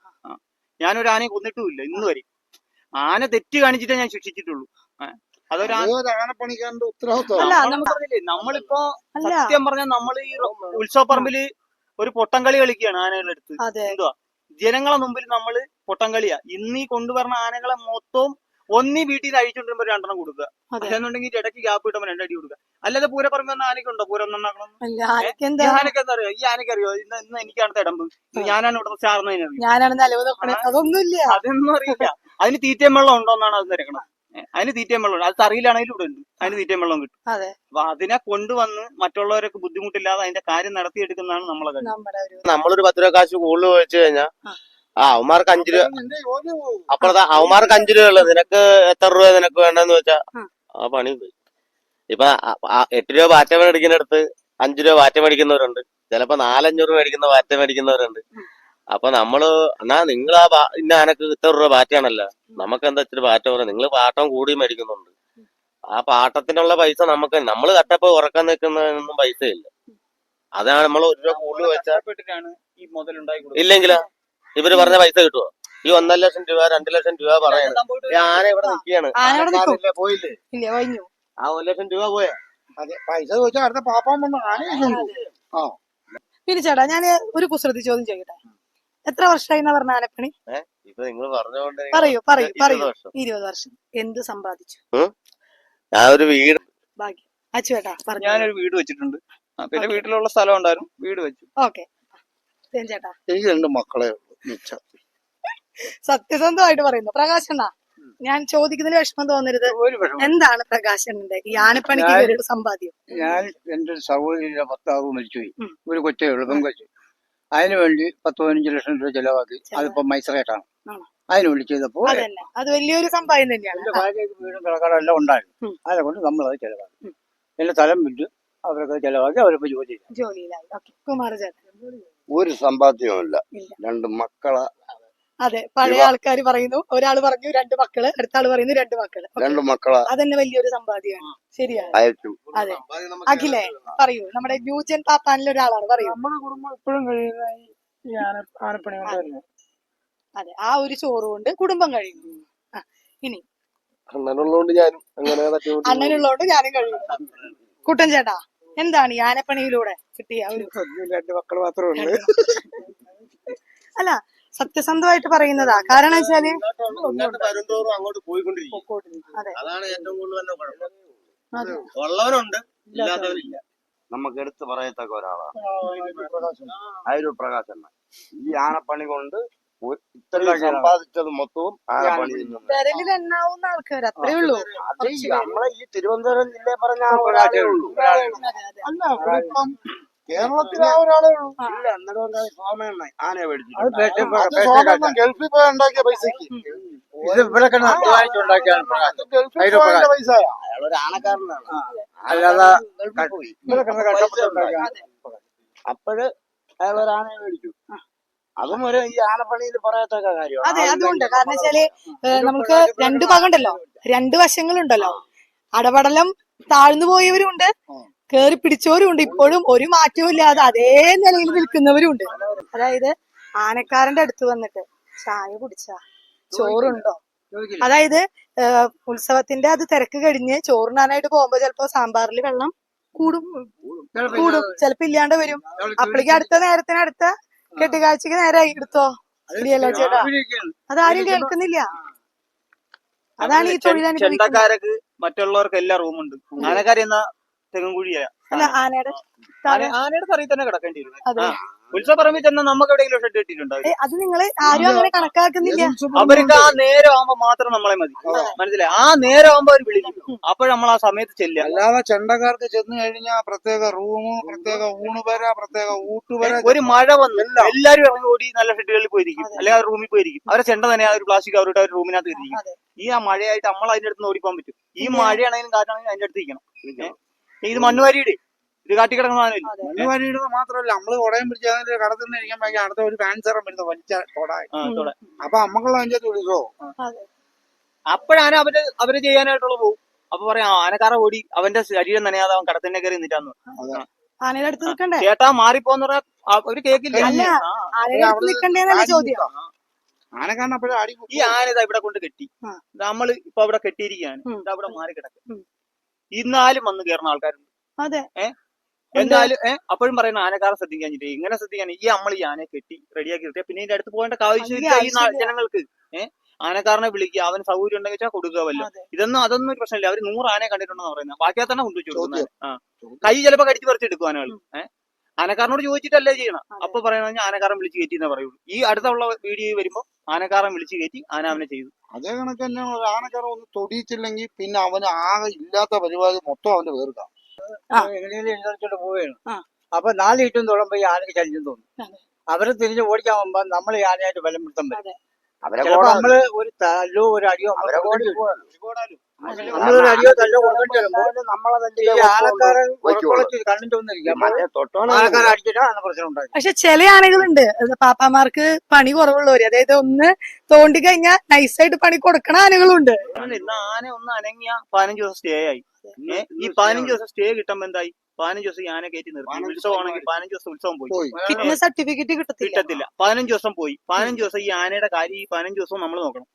ഞാനൊരു ആനയെ കൊന്നിട്ടുമില്ല ഇന്ന് വരെ. ആന തെറ്റ് കാണിച്ചിട്ടേ ഞാൻ ശിക്ഷിച്ചിട്ടുള്ളൂ. അതൊരു ആനപ്പണിക്കാരന്റെ ഉത്തരവാദിത്വം അല്ല നമ്മൾ നമ്മളിപ്പോ സത്യം പറഞ്ഞാൽ നമ്മൾ ഈ ഉത്സവപ്പറമ്പിൽ ഒരു പൊട്ടം കളി കളിക്കുകയാണ് ആനകളുടെ അടുത്ത്. എന്തുവാ? ജനങ്ങളെ മുമ്പിൽ നമ്മൾ പൊട്ടം കളിയാ ഇന്ന് ഇന്നീ കൊണ്ടുവരുന്ന ആനകളെ മൊത്തവും ഒന്നീ വീട്ടിൽ നിന്ന് അഴിച്ചുകൊണ്ടിരുമ്പോ രണ്ടെണ്ണം കൊടുക്കുക. അതെന്നുണ്ടെങ്കിൽ അല്ലെന്നുണ്ടെങ്കിൽ ഇടയ്ക്ക് ഗ്യാപ്പ് കിട്ടുമ്പോ രണ്ടടി കൊടുക്കുക. അല്ലാതെ പൂര പൂരപ്പറമ്പ് വന്ന ആനക്കുണ്ടോ പൂര നന്നാക്കണം. എന്താ? ആനയ്ക്ക് അറിയോ? ഈ ആനക്കറിയോ അറിയോ? ഇന്ന് ഇന്ന് എനിക്കാണ് തടമ്പ്. ഞാനാണ് ഇവിടെ ചാർന്നതിനറിയോ അതൊന്നും അറിയില്ല. അതിന് തീറ്റയും വെള്ളം ഉണ്ടോ എന്നാണ് അത് തിരക്കണം. അതിന് തീറ്റയും വെള്ളം ഉണ്ട്. അത് തറിയിലാണെങ്കിലും ഇവിടെ ഉണ്ട്. അതിന് തീറ്റയും വെള്ളം കിട്ടും. അതെ. അപ്പൊ അതിനെ കൊണ്ടുവന്ന് മറ്റുള്ളവരൊക്കെ ബുദ്ധിമുട്ടില്ലാതെ അതിന്റെ കാര്യം നടത്തിയെടുക്കുന്നതാണ് നമ്മളെ നമ്മളൊരു പത്ത് രൂപ കാശ് കൂടുതൽ വെച്ച് കഴിഞ്ഞാൽ ആ. അവന്മാർക്ക് അഞ്ചു രൂപ. അപ്പുറത്തെ അവന്മാർക്ക് അഞ്ചു രൂപ ഉള്ളത് നിനക്ക് എത്ര രൂപ നിനക്ക് വേണ്ടെന്ന് വെച്ചാ? ആ. ആ പണി പോയി. ഇപ്പൊ എട്ട് രൂപ വാറ്റ മേടിക്കുന്നിടത്ത് അഞ്ചു രൂപ വാറ്റ മേടിക്കുന്നവരുണ്ട് ചിലപ്പോ നാലഞ്ഞൂറ് മേടിക്കുന്ന വാറ്റ മേടിക്കുന്നവരുണ്ട് അപ്പൊ നമ്മൾ എന്നാ നിങ്ങൾ ആ ഇന്ന ആനക്ക് ഇത്ര രൂപ പാറ്റയാണല്ലോ നമുക്ക് എന്താ ഇച്ചിരി പാറ്റ പറയാം നിങ്ങൾ പാട്ടം കൂടി മേടിക്കുന്നുണ്ട്. ആ പാട്ടത്തിനുള്ള പൈസ നമുക്ക് നമ്മൾ കട്ടപ്പോ ഉറക്കാൻ നിൽക്കുന്നതിനൊന്നും പൈസ ഇല്ല അതാണ് നമ്മൾ ഒരു രൂപ കൂടുതൽ വെച്ചാൽ. ഇല്ലെങ്കിലോ? ഇവർ പറഞ്ഞ പൈസ കിട്ടുമോ ഈ ഒന്നര ലക്ഷം രൂപ രണ്ടു ലക്ഷം രൂപ പറയാണ് ആന ഇവിടെ നിൽക്കുകയാണ്. ആനക്കാരില്ലേ, പോയില്ലേ? ഇല്ല കഴിഞ്ഞു ആ ഒരു ലക്ഷം രൂപ പോയാ? അതെ പൈസ ചോദിച്ചാൽ അടുത്ത പാപ്പാൻ വന്ന ആനയുണ്ട് ആ. പിന്നെ ചേട്ടാ ഞാൻ ഒരു കുസൃതി ചോദ്യം ചെയ്യട്ടെ എത്ര വർഷമായി എന്നാ പറഞ്ഞ ആനപ്പണി? ഇപ്പൊ നിങ്ങൾ പറഞ്ഞുകൊണ്ട് പറയൂ പറയൂ ഇരുപത് പറയൂ. വർഷം. ഇരുപത് വർഷം. എന്ത് സമ്പാദിച്ചു? ഞാൻ ഒരു വീട് ബാക്കി അച്ചു ചേട്ടാ പറഞ്ഞു. ഞാനൊരു വീട് വെച്ചിട്ടുണ്ട്. ആ, പിന്നെ വീട്ടിലുള്ള സ്ഥലം ഉണ്ടായിരുന്നു. വീട് വെച്ചു. ഓക്കെ. ചേട്ടാ. എനിക്ക് രണ്ട് മക്കളെ ഉള്ളൂ മിച്ചം. സത്യസന്ധമായിട്ട് പറയുന്നു. പ്രകാശണ്ണ ഞാൻ ചോദിക്കുന്നതിന് വിഷമം തോന്നരുത്. എന്താണ് പ്രകാശന്റെ ഈ ആനപ്പണിക്ക് ഒരു സമ്പാദ്യം? ഞാൻ എന്റെ സഹോദരിയുടെ ഭർത്താവ് മരിച്ചുപോയി. ഒരു കൊച്ചേ ഉള്ളു പെങ്കൊച്ച് അതിനു വേണ്ടി പത്ത് പതിനഞ്ച് ലക്ഷം രൂപ ചെലവാക്കി. അതിപ്പോ മൈസറേറ്റാണ്. അതിന് വേണ്ടി ചെയ്തപ്പോ അത് വലിയൊരു സമ്പാദ്യം തന്നെയാണ്. എന്റെ ഭാര്യയ്ക്ക് വീടും കടക്കാടും എല്ലാം ഉണ്ടായിരുന്നു. അതുകൊണ്ട് അതിനെ കൊണ്ട് നമ്മളത് ചെലവാക്കി. എന്റെ തലം വിറ്റ് അവരൊക്കെ ചെലവാക്കി അവരിപ്പോ ജോലി ജോലിയിലായി. ഓക്കെ. കുമാര ചേട്ടൻ ഒരു സമ്പാദ്യവുമില്ല ഇല്ല. രണ്ട് മക്കളെ. അതെ പഴയ ആൾക്കാർ പറയുന്നു ഒരാൾ പറഞ്ഞു രണ്ട് മക്കൾ അടുത്ത ആൾ പറയുന്നു രണ്ട് മക്കൾ. രണ്ട് മക്കൾ. അതന്നെ വലിയൊരു സമ്പാദ്യമാണ് ശരിയാണ്. അതെ. അഖിലേ പറയൂ. നമ്മുടെ ന്യൂജൻ പാപ്പാനിലെ ഒരാളാണ് പറയൂ. നമ്മുടെ കുടുംബം ഇപ്പോഴും കഴിയുന്ന അതെ ആ ഒരു ചോറ് കൊണ്ട് കുടുംബം കഴിയുന്നു ഇനി. അണ്ണനുള്ളതുകൊണ്ട് ഞാനും അങ്ങനെ അണ്ണനുള്ളതുകൊണ്ട് ഞാനും കഴിയുന്നു കുട്ടൻ ചേട്ടാ. എന്താണ് ഈ ആനപ്പണിയിലൂടെ കിട്ടിയ ഒരു രണ്ട് മക്കൾ മാത്രമേ ഉള്ളൂ. അല്ല സത്യസന്ധമായിട്ട് പറയുന്നതാ. കാരണം വെച്ചാൽ അങ്ങോട്ട് പോയിക്കൊണ്ടിരിക്കും. അതാണ് ഏറ്റവും കൂടുതൽ നമുക്ക് എടുത്തു പറയത്തക്ക ഒരാളാണ്. അയൊരു പ്രകാശൻ. ഈ ആനപ്പണി കൊണ്ട് ഇത്രയും സമ്പാദിച്ചത് മൊത്തവും വിരലിൽ എണ്ണാവുന്ന ആൾക്കാർ അത്രേ ഉള്ളൂ. അത്. നമ്മളെ ഈ തിരുവനന്തപുരം ജില്ലയെ പറഞ്ഞ ഒരാളേ ഉള്ളൂ. അല്ല ഇവിടെ ഇപ്പം കേരളത്തിൽ ആ ഉള്ളൂ. ഇല്ല എന്നിട്ട് വന്ന സോമണ്ണ ആനയെ അത് മേടിച്ചിട്ടുണ്ട് പേട്ട- അത് പേട്ട- ഗൾഫിൽ പോയി ഉണ്ടാക്കിയ പൈസക്ക്. ഇത് ഇവിടെ ആനക്കാരനാണ്. അല്ലാതെ കിടന്ന് കഷ്ടപ്പെട്ടുണ്ടാക്കിയാണ് അപ്പോഴ് അയാൾ ഒരു ആനയെ മേടിച്ചു അതും ഒരു ഈ ആലപ്പണിയിൽ പറയത്തക്ക കാര്യം അതെ അതുകൊണ്ട് കാരണം വെച്ചാൽ നമുക്ക് രണ്ട് ഭാഗമുണ്ടല്ലോ. രണ്ട് വശങ്ങളുണ്ടല്ലോ. അടപടലം താഴ്ന്നു പോയവരും ഉണ്ട് കേറി പിടിച്ചവരും ഉണ്ട് ഇപ്പോഴും ഒരു മാറ്റവും ഇല്ലാതെ അതേ നിലയിൽ നിൽക്കുന്നവരും ഉണ്ട് അതായത് ആനക്കാരന്റെ അടുത്ത് വന്നിട്ട് ചായ കുടിച്ചാ? ചോറുണ്ടോ? അതായത് ഉത്സവത്തിന്റെ അത് തിരക്ക് കഴിഞ്ഞ് ചോറിനാനായിട്ട് പോകുമ്പോ ചിലപ്പോ സാമ്പാറിൽ വെള്ളം കൂടും കൂടും. ചിലപ്പോ ഇല്ലാണ്ട് വരും. അപ്പോഴേക്ക് അടുത്ത നേരത്തിന് അടുത്ത കെട്ടുകാഴ്ചക്ക് നേരായി എടുത്തോ? ചേട്ടാ. അതാരും കേൾക്കുന്നില്ല. അതാണ് ഈ ചെണ്ടക്കാരക്ക് മറ്റുള്ളവർക്ക് എല്ലാ റൂമുണ്ട് ആനക്കാരി എന്ന തെങ്ങുകുഴിയാ. അല്ല ആനയുടെ ആന- ആനയുടെ തറയിൽ തന്നെ കിടക്കേണ്ടി വരും അതെ. ആ. ഉത്സവ പറമ്പിൽ ചെന്നാൽ നമുക്ക് എവിടെയെങ്കിലും ഷെഡ് കിട്ടിയിട്ടുണ്ടാവും അത് നിങ്ങൾ ആരും അങ്ങനെ കണക്കാക്കുന്നില്ല. അവർക്ക് ആ നേരം ആവുമ്പോ മാത്രം നമ്മളെ മതി. മനസ്സിലായി? ആ നേരം ആവുമ്പോ അവർ വിളിക്കും. അപ്പോൾ നമ്മൾ ആ സമയത്ത് ചെല്ലുക. അല്ലാതെ ചെണ്ടക്കാർക്ക് ചെന്ന് കഴിഞ്ഞാൽ പ്രത്യേക റൂമ് പ്രത്യേക ഊണുപര പ്രത്യേക ഊട്ടുപര ഒരു മഴ വന്നു എല്ലാരും ഇറങ്ങി ഓടി നല്ല ഷെഡുകളിൽ പോയിരിക്കും. അല്ലെങ്കിൽ ആ റൂമിൽ പോയിരിക്കും. അവരെ ചെണ്ട തന്നെ ആ ഒരു പ്ലാസ്റ്റിക് അവരുടെ റൂമിനകത്ത് ഇരിക്കും ഈ ആ മഴയായിട്ട് നമ്മൾ അതിന്റെ അടുത്ത് ഓടിപ്പോകാൻ പറ്റും. ഈ മഴയാണെങ്കിലും കാറ്റാണെങ്കിലും അതിന്റെ അടുത്ത് ഇരിക്കണം ഇത് മണ്ണുവാരിയുടെ ഇത് കാട്ടിക്കിടക്കുന്ന സാധനമില്ല മണ്ണുവാരിയിടുന്നത് മാത്രമല്ല നമ്മൾ ഉടയം പിടിച്ച് അതിന്റെ കടത്തിൽ ഇരിക്കാൻ ഭയങ്കര അടുത്ത ഒരു ഫാൻസറും വരുന്നത് വലിച്ച തൊടായി. അപ്പൊ നമ്മക്കുള്ള അതിന്റെ വിളിക്കോ അപ്പോഴാണ് അവർ അവർ ചെയ്യാനായിട്ടുള്ള പോകും അപ്പൊ പറയാ "ആ, ആനക്കാറ ഓടി അവന്റെ ശരീരം നനയാതെ അവൻ കടത്തിന്റെ കയറി നിന്നിട്ടാന്ന്. ആനയുടെ അടുത്ത് നിൽക്കണ്ടേ? ചേട്ടാ മാറിപ്പോന്ന് പറഞ്ഞാൽ അവർ കേക്കില്ല. ആനയുടെ അടുത്ത് നിൽക്കണ്ടേന്നല്ല ചോദ്യം? അപ്പോഴും അടി ഈ ആന ഇതാ ഇവിടെ കൊണ്ട് കെട്ടി. നമ്മൾ ഇപ്പൊ അവിടെ കെട്ടിയിരിക്കുകയാണ്. അവിടെ മാറി കിടക്കും. ഇന്നാലും വന്ന് കയറുന്ന ആൾക്കാരുണ്ട്. അതെ. എന്നാലും ഏഹ് അപ്പോഴും പറയുന്ന ആനക്കാരെ ശ്രദ്ധിക്കാൻ ഇങ്ങനെ ശ്രദ്ധിക്കാൻ ഈ നമ്മൾ ഈ ആനയെ കെട്ടി റെഡിയാക്കി നിർത്തിയാൽ പിന്നെ ഇതിന്റെ അടുത്ത് പോകേണ്ട ആവശ്യമില്ല ഈ നാ- ആവശ്യമില്ല. ജനങ്ങൾക്ക്. ഏഹ് ആനക്കാരനെ വിളിക്കുക അവന് സൗകര്യം ഉണ്ടെങ്കിൽ വെച്ചാൽ കൊടുക്കുക വല്ലോ. അതെ. ഇതൊന്നും അതൊന്നും ഒരു പ്രശ്നമില്ല. അവർ നൂറ് ആനയെ കണ്ടിട്ടുണ്ടെന്ന് പറയുന്നത് ബാക്കിയാ തന്നെ കൊണ്ടുവച്ചു കൊടുക്കുന്നത് ആ. കൈ ചിലപ്പോ കടിച്ചു പറിച്ചെടുക്കും ആനകൾ ഏഹ് ആനക്കാരനോട് ചോദിച്ചിട്ടല്ലേ ചെയ്യണം. അപ്പൊ പറയണെങ്കിൽ ആനക്കാരൻ വിളിച്ച് കയറ്റി എന്നേ പറയുള്ളൂ. ഈ അടുത്തുള്ള വീഡിയോ വരുമ്പോ ആനക്കാരൻ വിളിച്ച് കയറ്റി ആന അവനെ ചെയ്തു. അതേ കണക്ക് തന്നെ ആനക്കാരൻ ഒന്ന് തൊടിയിച്ചില്ലെങ്കിൽ പിന്നെ അവന് ആകെ ഇല്ലാത്ത പരിപാടി മൊത്തം അവന്റെ വേർക്കാം എങ്ങനെയും പോവുകയാണ്. അപ്പൊ നാല് ചുറ്റും തൊടുമ്പോ ഈ ആനക്ക് ശല്യം തോന്നും. അവരെ തിരിഞ്ഞ് ഓടിക്കാൻ പോകുമ്പോ നമ്മൾ ഈ ആനയായിട്ട് ബലം പിടുത്തം വരും. നമ്മൾ ഒരു തല്ലോ ഒരു അടിയോ അവരെ ഓടി. പോവാണ്. നമ്മളൊരു അടിയോ തല്ലോ കൊടുക്കേണ്ടി ഈ. കണ്ണിന്റെ ഒന്നിരിക്കും പ്രശ്നം പക്ഷെ ചില ആളുകളുണ്ട് പാപ്പാമാർക്ക് പണി കുറവുള്ളവര്. അതായത് ഒന്ന് തോണ്ടി കഴിഞ്ഞാൽ നൈസായിട്ട് പണി കൊടുക്കണ ആനകളുണ്ട്. ഇന്ന് ആന ഒന്ന് അനങ്ങിയ പതിനഞ്ച് ദിവസം സ്റ്റേ ആയി. ഈ പതിനഞ്ച് ദിവസം സ്റ്റേ കിട്ടുമ്പോ എന്തായി? പതിനഞ്ച് ദിവസം ആന കയറ്റി നിർത്തി. പതിനഞ്ച് ഉത്സവമാണെങ്കിൽ പതിനഞ്ച് ദിവസം ഉത്സവം പോയി. കിട്ടുന്ന ഫിറ്റ്നസ് സർട്ടിഫിക്കറ്റ് കിട്ടത്തില്ല. പതിനഞ്ച് ദിവസം പോയി. പതിനഞ്ച് ദിവസം ഈ ആനയുടെ കാര്യം ഈ പതിനഞ്ച് ദിവസം നമ്മൾ നോക്കണം?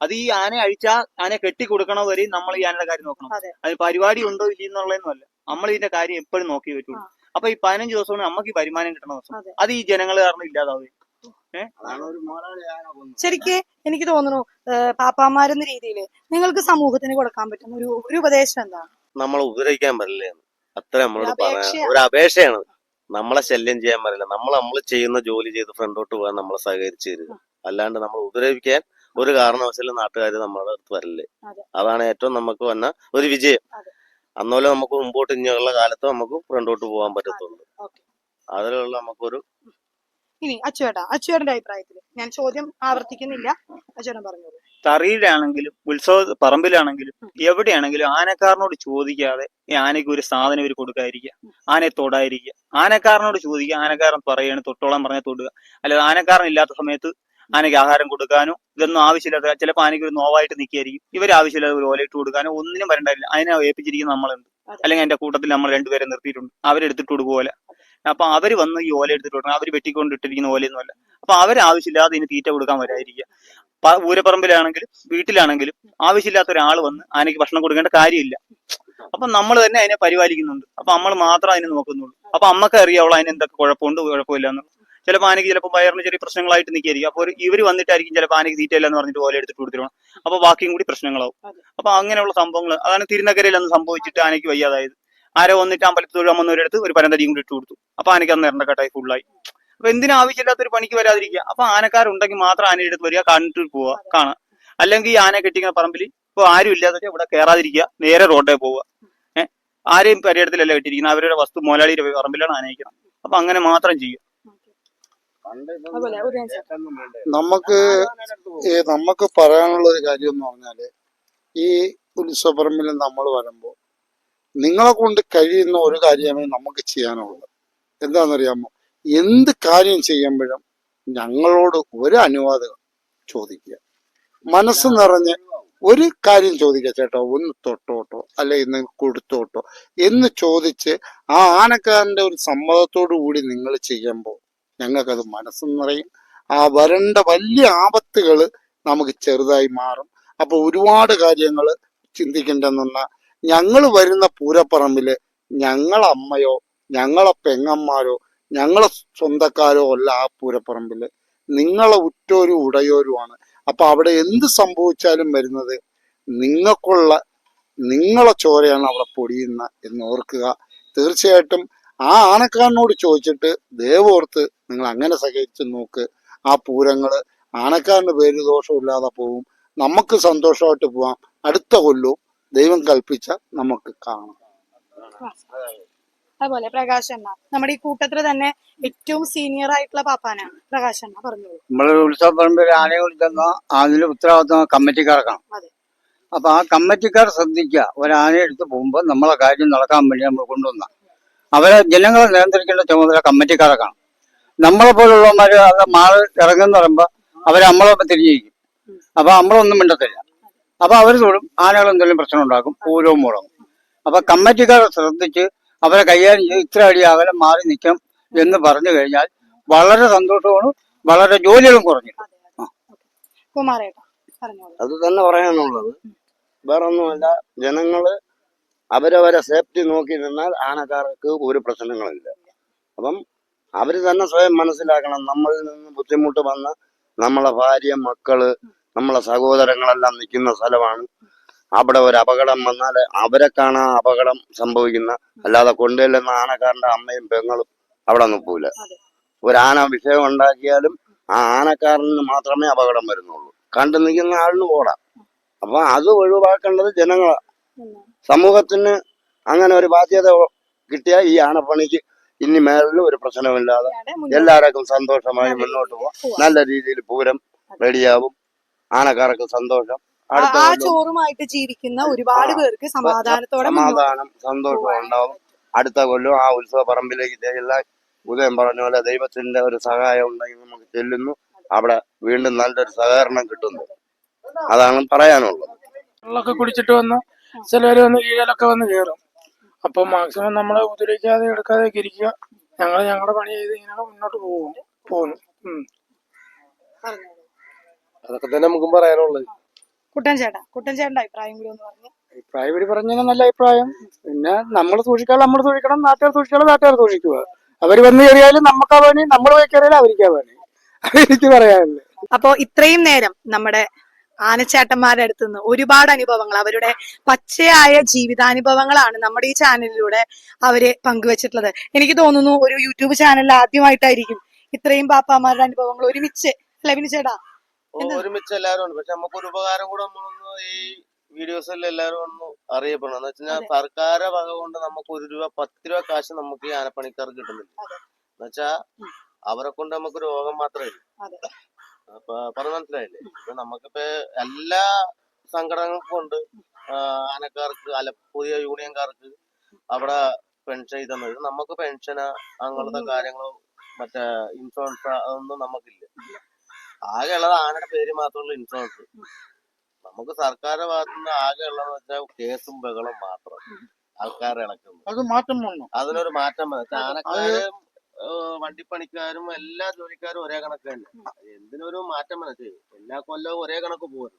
അത് ഈ ആന അഴിച്ചാ ആന കെട്ടി കൊടുക്കണ വരെ നമ്മൾ ഈ ആനയുടെ കാര്യം നോക്കണം. അതെ. പരിപാടി ഉണ്ടോ ഇല്ലെന്നുള്ളതൊന്നും അല്ല. നമ്മൾ ഇതിന്റെ കാര്യം എപ്പോഴും നോക്കി പറ്റുള്ളൂ. ആ. അപ്പൊ ഈ പതിനഞ്ച് ദിവസം നമുക്ക് ഈ വരുമാനം കിട്ടണ ദിവസം. അത്. ഈ ജനങ്ങൾ കാരണം ഇല്ലാതാവുകയും. അതാണ് ഒരു മുതലാളി ആന കൊന്നത്. ശരിക്ക് എനിക്ക് തോന്നുന്നു പാപ്പാമാരെന്ന രീതിയിൽ നിങ്ങൾക്ക് സമൂഹത്തിന് കൊടുക്കാൻ പറ്റുന്ന ഒരു ഒരു ഉപദേശം എന്താണ് നമ്മളെ ഉപദ്രവിക്കാൻ പറ്റില്ല അത്ര നമ്മളോട് ഒരു പറയാൻ ഒരു അപേക്ഷയാണ്. നമ്മളെ ശല്യം ചെയ്യാൻ പറ്റില്ല. നമ്മൾ നമ്മൾ ചെയ്യുന്ന ജോലി ചെയ്ത് ഫ്രണ്ടോട്ട് പോകാൻ നമ്മളെ സഹകരിച്ചു തരിക അല്ലാണ്ട് നമ്മൾ ഉപദ്രവിക്കാൻ ഒരു കാരണവശാലും നാട്ടുകാർ നമ്മുടെ അടുത്ത് വരല്ലേ അതാണ് ഏറ്റവും നമുക്ക് വന്ന ഒരു വിജയം. അന്നോലെ നമുക്ക് മുമ്പോട്ട് ഇനിയുള്ള കാലത്ത് നമുക്ക് ഫ്രണ്ടോട്ട് പോകാൻ പറ്റത്തുള്ളൂ. അതിലുള്ള നമുക്കൊരു ഇനി അച്ചുവേട്ടാ അച്ചുവേട്ടന്റെ അഭിപ്രായത്തിൽ ഞാൻ ചോദ്യം ആവർത്തിക്കുന്നില്ല. അച്ചുവേട്ടൻ പറഞ്ഞോളൂ. തറിയിലാണെങ്കിലും ഉത്സവ പറമ്പിലാണെങ്കിലും എവിടെയാണെങ്കിലും ആനക്കാരനോട് ചോദിക്കാതെ ഈ ആനയ്ക്ക് ഒരു സാധനം ഇവർ കൊടുക്കാതിരിക്കുക. ആനയെ തൊടാതിരിക്കുക. ആനക്കാരനോട് ചോദിക്കുക ആനക്കാരൻ പറയുകയാണ് തൊട്ടോളം പറഞ്ഞാൽ തൊടുക. അല്ലാതെ ആനക്കാരൻ ഇല്ലാത്ത സമയത്ത് ആനയ്ക്ക് ആഹാരം കൊടുക്കാനോ ഇതൊന്നും ആവശ്യമില്ലാത്ത ചിലപ്പോൾ ആനയ്ക്ക് ഒരു നോവായിട്ട് നിൽക്കുകയായിരിക്കും. ഇവർ ആവശ്യമില്ലാതെ ഒരു ഓലയിട്ട് ഇട്ട് കൊടുക്കാനോ ഒന്നിനും വരണ്ടായില്ല. അതിനെ ഏൽപ്പിച്ചിരിക്കുന്ന നമ്മളുണ്ട്. അല്ലെങ്കിൽ എന്റെ കൂട്ടത്തിൽ നമ്മൾ രണ്ടുപേരെ നിർത്തിയിട്ടുണ്ട്. അവരെടുത്തിട്ട് കൊടുക്കും ഓല. അപ്പൊ അവർ വന്ന് ഈ ഓല എടുത്തിട്ട് കൊടുക്കണം. അവർ വെട്ടിക്കൊണ്ട് ഇട്ടിരിക്കുന്ന ഓലയൊന്നുമല്ല അപ്പൊ അവരാവശ്യമില്ലാതെ ഇനി തീറ്റ കൊടുക്കാൻ വരാതിരിക്കുക. ഊരപ്പറമ്പിലാണെങ്കിലും വീട്ടിലാണെങ്കിലും ആവശ്യമില്ലാത്ത ഒരാൾ വന്ന് ആനയ്ക്ക് ഭക്ഷണം കൊടുക്കേണ്ട കാര്യമില്ല. അപ്പൊ നമ്മൾ തന്നെ അതിനെ പരിപാലിക്കുന്നുണ്ട്. അപ്പൊ നമ്മൾ മാത്രം അതിനെ നോക്കുന്നുള്ളൂ. അപ്പൊ അമ്മയ്ക്ക് അറിയാവുള്ളൂ അതിന് എന്തൊക്കെ കുഴപ്പമുണ്ട് കുഴപ്പമില്ല എന്ന് ചിലപ്പോൾ ആനയ്ക്ക് ചിലപ്പോൾ വയറിന് ചെറിയ പ്രശ്നങ്ങളായിട്ട് നിൽക്കുകയായിരിക്കും. അപ്പോൾ ഇവർ വന്നിട്ടായിരിക്കും ചിലപ്പോൾ ആനയ്ക്ക് തീറ്റയില്ല എന്ന് പറഞ്ഞിട്ട് ഓല എടുത്തിട്ട് കൊടുത്തിരണം അപ്പോൾ ബാക്കിയും കൂടി പ്രശ്നങ്ങളാവും. അപ്പോൾ അപ്പൊ അങ്ങനെയുള്ള സംഭവങ്ങൾ അതാണ് തിരുനക്കരയിൽ അന്ന് സംഭവിച്ചിട്ട് ആനയ്ക്ക് വയ്യാതായത്. ആരോ വന്നിട്ട് അമ്പലത്തിൽ തൊഴിൽ വന്നവരെടുത്ത് ഒരു പരന്തടിയും കൂടി ഇട്ട് കൊടുത്തു. അപ്പോൾ ആനയ്ക്ക് അന്ന് ഇരണ്ടക്കെട്ടായി ഫുള്ളായി. അപ്പോൾ എന്തിനും ആവശ്യമില്ലാത്ത ഒരു പണിക്ക് വരാതിരിക്കുക? അപ്പോൾ ആനക്കാരുണ്ടെങ്കിൽ മാത്രം ആനയുടെ അടുത്ത് വരിക കണ്ടിട്ട് പോവുക കാണാം അല്ലെങ്കിൽ ഈ ആന കെട്ടിക്കുന്ന പറമ്പിൽ ഇപ്പൊ ആരും ഇല്ലാതെ ഇവിടെ കയറാതിരിക്കുക നേരെ റോഡേ പോവുക. ഏഹ് ആരെയും പരിയിടത്തിലല്ല കെട്ടിയിരിക്കുന്നത്. അവരുടെ വസ്തു മോലാളിയുടെ പറമ്പിലാണ് ആനയിക്കണം അപ്പൊ അങ്ങനെ മാത്രം ചെയ്യും പണ്ട് ഇതൊന്നും അതുപോലെ ഉദയൻ ചേട്ടൻ. കേൾക്കൊന്നും വേണ്ടേ. നമുക്ക് ഈ നമുക്ക് പറയാനുള്ള ഒരു കാര്യം എന്ന് പറഞ്ഞാൽ ഈ ഉത്സവപ്പറമ്പിൽ നമ്മൾ വരുമ്പോൾ നിങ്ങളെ കൊണ്ട് കഴിയുന്ന ഒരു കാര്യമേ നമുക്ക് ചെയ്യാനുള്ളത് എന്താണെന്നറിയാമോ? എന്ത് കാര്യം ചെയ്യുമ്പോഴും ഞങ്ങളോട് ഒരു അനുവാദം ചോദിക്കുക. മനസ്സ് നിറഞ്ഞ് ഒരു കാര്യം ചോദിക്കുക ചേട്ടോ ഒന്ന് തൊട്ടോട്ടോ അല്ലെ ഇന്ന് കൊടുത്തോട്ടോ എന്ന് ചോദിച്ച് ആ ആനക്കാരന്റെ ഒരു സമ്മതത്തോടു കൂടി നിങ്ങൾ ചെയ്യുമ്പോൾ ഞങ്ങൾക്കത് മനസ്സ് നിറയും. ആ വരണ്ട വലിയ ആപത്തുകൾ നമുക്ക് ചെറുതായി മാറും. അപ്പോൾ ഒരുപാട് കാര്യങ്ങൾ ചിന്തിക്കേണ്ടെന്ന ഞങ്ങൾ വരുന്ന പൂരപ്പറമ്പിൽ ഞങ്ങളെ അമ്മയോ ഞങ്ങളെ പെങ്ങന്മാരോ ഞങ്ങളെ സ്വന്തക്കാരോ അല്ല ആ പൂരപ്പറമ്പിൽ. നിങ്ങളെ ഉറ്റോരും ഉടയോരുമാണ്. അപ്പൊ അവിടെ എന്ത് സംഭവിച്ചാലും വരുന്നത് നിങ്ങൾക്കുള്ള നിങ്ങളെ ചോരയാണ് അവിടെ പൊടിയുന്ന എന്ന് ഓർക്കുക. തീർച്ചയായിട്ടും ആ ആനക്കാരനോട് ചോദിച്ചിട്ട് ദേവോർത്ത് നിങ്ങൾ അങ്ങനെ സഹകരിച്ച് നോക്ക്. ആ പൂരങ്ങൾ ആനക്കാരന് പേര് ദോഷമില്ലാതെ പോവും. നമുക്ക് സന്തോഷമായിട്ട് പോവാം. അടുത്ത കൊല്ലവും ദൈവം കൽപ്പിച്ച നമുക്ക് കാണാം. അതുപോലെ പ്രകാശ് അണ്ണ നമ്മുടെ ഈ കൂട്ടത്തിൽ തന്നെ ഏറ്റവും സീനിയർ ആയിട്ടുള്ള പാപ്പാനാണ് പ്രകാശ് അണ്ണ പറഞ്ഞു നമ്മൾ ഉത്സവ പറമ്പിൽ ആനയെ വിളിക്കുന്ന അതിന് ഉത്തരവാദിത്വം കമ്മിറ്റിക്കാർക്കാണ്. അപ്പൊ ആ കമ്മിറ്റിക്കാർ ശ്രദ്ധിക്കുക. ഒരു ആനയെ എടുത്ത് പോകുമ്പോൾ നമ്മളെ കാര്യം നടക്കാൻ വേണ്ടി നമ്മൾ കൊണ്ടുവന്ന. അവരെ ജനങ്ങളെ നിയന്ത്രിക്കേണ്ട ചുമതല കമ്മിറ്റിക്കാർക്കാണ് നമ്മളെ പോലുള്ളവന്മാര് അത് മാറി ഇറങ്ങുന്ന പറയുമ്പോ അവർ നമ്മളെ തിരിഞ്ഞിരിക്കും. അപ്പൊ നമ്മളൊന്നും മിണ്ടത്തില്ല. അപ്പൊ അവർ തൊടും ആനകൾ എന്തെങ്കിലും പ്രശ്നം ഉണ്ടാക്കും പൂരവും മുടങ്ങും അപ്പൊ കമ്മിറ്റിക്കാർ ശ്രദ്ധിച്ച് അവരെ കൈകാര്യം ചെയ്ത് ഇത്ര അടി അകലം മാറി നിൽക്കും എന്ന് പറഞ്ഞു കഴിഞ്ഞാൽ വളരെ സന്തോഷവും വളരെ ജോലികളും കുറഞ്ഞു. അത് തന്നെ പറയാനുള്ളത്. വേറൊന്നുമല്ല ജനങ്ങൾ അവരവരെ സേഫ്റ്റി നോക്കി നിന്നാൽ ആനക്കാർക്ക് ഒരു പ്രശ്നങ്ങളില്ല അപ്പം അവർ തന്നെ സ്വയം മനസ്സിലാക്കണം നമ്മളിൽ നിന്ന് ബുദ്ധിമുട്ട് വന്ന നമ്മളെ ഭാര്യ മക്കൾ നമ്മളെ സഹോദരങ്ങളെല്ലാം നിൽക്കുന്ന സ്ഥലമാണ്. അവിടെ ഒരു അപകടം വന്നാൽ അവരെ ആ അപകടം സംഭവിക്കുന്ന. അല്ലാതെ കൊണ്ടുവരുന്ന ആനക്കാരന്റെ അമ്മയും പെങ്ങളും അവിടെ നിൽക്കൂല. ഒരു ആന വിഷയം ഉണ്ടാക്കിയാലും ആ ആനക്കാരന് മാത്രമേ അപകടം വരുന്നുള്ളൂ. കണ്ടു നിൽക്കുന്ന ആളിന് ഓടാം. അപ്പൊ അത് ഒഴിവാക്കേണ്ടത് ജനങ്ങളാ. സമൂഹത്തിന് അങ്ങനെ ഒരു ബാധ്യത കിട്ടിയ ഈ ആണപ്പണിക്ക് ഇനി മേളിൽ ഒരു പ്രശ്നമില്ലാതെ എല്ലാവർക്കും സന്തോഷമായി മുന്നോട്ട് പോവാം. പോവാം. നല്ല രീതിയിൽ പൂരം റെഡിയാവും. ആനക്കാർക്ക് സന്തോഷം. ആ- അടുത്ത ആ കൊല്ലം ചോറുമായിട്ട് ജീവിക്കുന്ന ഒരുപാട് പേർക്ക് സമാധാനത്തോടെ മുന്നോട്ട് സമാധാനം സന്തോഷം ഉണ്ടാവും. അടുത്ത കൊല്ലം ആ ഉത്സവ പറമ്പിലേക്ക് ചെല്ലാൻ ഉദയം പറഞ്ഞ പോലെ ദൈവത്തിന്റെ ഒരു സഹായം ഉണ്ടെങ്കിൽ നമുക്ക് ചെല്ലുന്നു. അവിടെ വീണ്ടും നല്ലൊരു സഹകരണം കിട്ടുന്നു. അതാണ് പറയാനുള്ളത്. വെള്ളമൊക്കെ കുടിച്ചിട്ട് വന്ന്? ചിലര് വന്ന് കീഴലൊക്കെ വന്ന് കയറും അപ്പൊ മാക്സിമം നമ്മളെ ഉപദ്രവിക്കാതെ എടുക്കാതെ ഇരിക്കുക. ഞങ്ങൾ ഞങ്ങളുടെ പണി ചെയ്ത് ഇങ്ങനെ മുന്നോട്ട് പോകും പോകുന്നു. അതൊക്കെ തന്നെ നമുക്കും പറയാനുള്ളത്. കുട്ടൻ ചേട്ടാ കുട്ടൻ ചേട്ടന്റെ അഭിപ്രായം കൂടി ഒന്ന് പറഞ്ഞു. അഭിപ്രായം ഇവർ പറഞ്ഞാൽ നല്ല അഭിപ്രായം. പിന്നെ നമ്മൾ സൂക്ഷിക്കാൻ നമ്മൾ സൂക്ഷിക്കണം നാട്ടുകാർ സൂക്ഷിക്കണം നാട്ടുകാർ സൂക്ഷിക്കുക. അവർ വന്ന് കയറിയാലും നമുക്കാ പണി നമ്മൾ പോയി കയറിയാലും അവർക്കാ പണി. അതെനിക്ക് പറയാനുള്ളത്. അപ്പോ ഇത്രയും നേരം നമ്മുടെ ആനച്ചേട്ടന്മാരുടെ അടുത്ത് നിന്ന് ഒരുപാട് അനുഭവങ്ങൾ അവരുടെ പച്ചയായ ജീവിതാനുഭവങ്ങളാണ് നമ്മുടെ ഈ ചാനലിലൂടെ അവർ പങ്കുവച്ചിട്ടുള്ളത് എനിക്ക് തോന്നുന്നു ഒരു യൂട്യൂബ് ചാനലിൽ ആദ്യമായിട്ടായിരിക്കും ഇത്രയും പാപ്പാമാരുടെ അനുഭവങ്ങൾ ഒരുമിച്ച് അല്ലെ വിനു ചേട്ടാ? ഒരുമിച്ച് എല്ലാവരും ഉണ്ട് പക്ഷെ നമുക്ക് ഒരു ഉപകാരം കൂടെ നമ്മളൊന്ന് ഈ വീഡിയോസിൽ എല്ലാവരും ഒന്ന് അറിയപ്പെടണം എന്ന് വെച്ചാൽ. സർക്കാരെ വക കൊണ്ട് നമുക്ക് ഒരു രൂപ പത്ത് രൂപ കാശ് നമുക്ക് ഈ ആനപ്പണിക്കാർക്ക് കിട്ടുന്നില്ല. എന്നുവെച്ചാ അവരെ കൊണ്ട് നമുക്ക് രോഗം മാത്രമേ. അപ്പൊ പറഞ്ഞ മനസ്സിലായില്ലേ? ഇപ്പൊ നമുക്കിപ്പോ എല്ലാ സംഘടനകൾക്കും ഉണ്ട്. ആനക്കാർക്ക് അല പുതിയ യൂണിയൻകാർക്ക് അവിടെ പെൻഷൻ ഇതൊന്നും ഇത് നമുക്ക് പെൻഷന് അങ്ങനത്തെ കാര്യങ്ങളോ മറ്റേ ഇൻഷുറൻസ് അതൊന്നും നമുക്കില്ല. ആകെ ഉള്ളത് ആനയുടെ പേര് മാത്രമുള്ള ഇൻഷുറൻസ് നമുക്ക് സർക്കാരിന്റെ ഭാഗത്തു നിന്ന് ആകെ ഉള്ളതെന്ന് വെച്ചാൽ കേസും ബഹളം മാത്രം. ആൾക്കാരെ ഇളക്കുന്നു അതിനൊരു മാറ്റം വന്നു. ആനക്കാരും വണ്ടിപ്പണിക്കാരും എല്ലാ ജോലിക്കാരും ഒരേ കണക്ക് തന്നെ എന്തിനൊരു മാറ്റം വന്നത് എല്ലാ കൊല്ലവും ഒരേ കണക്ക് പോകുന്നു.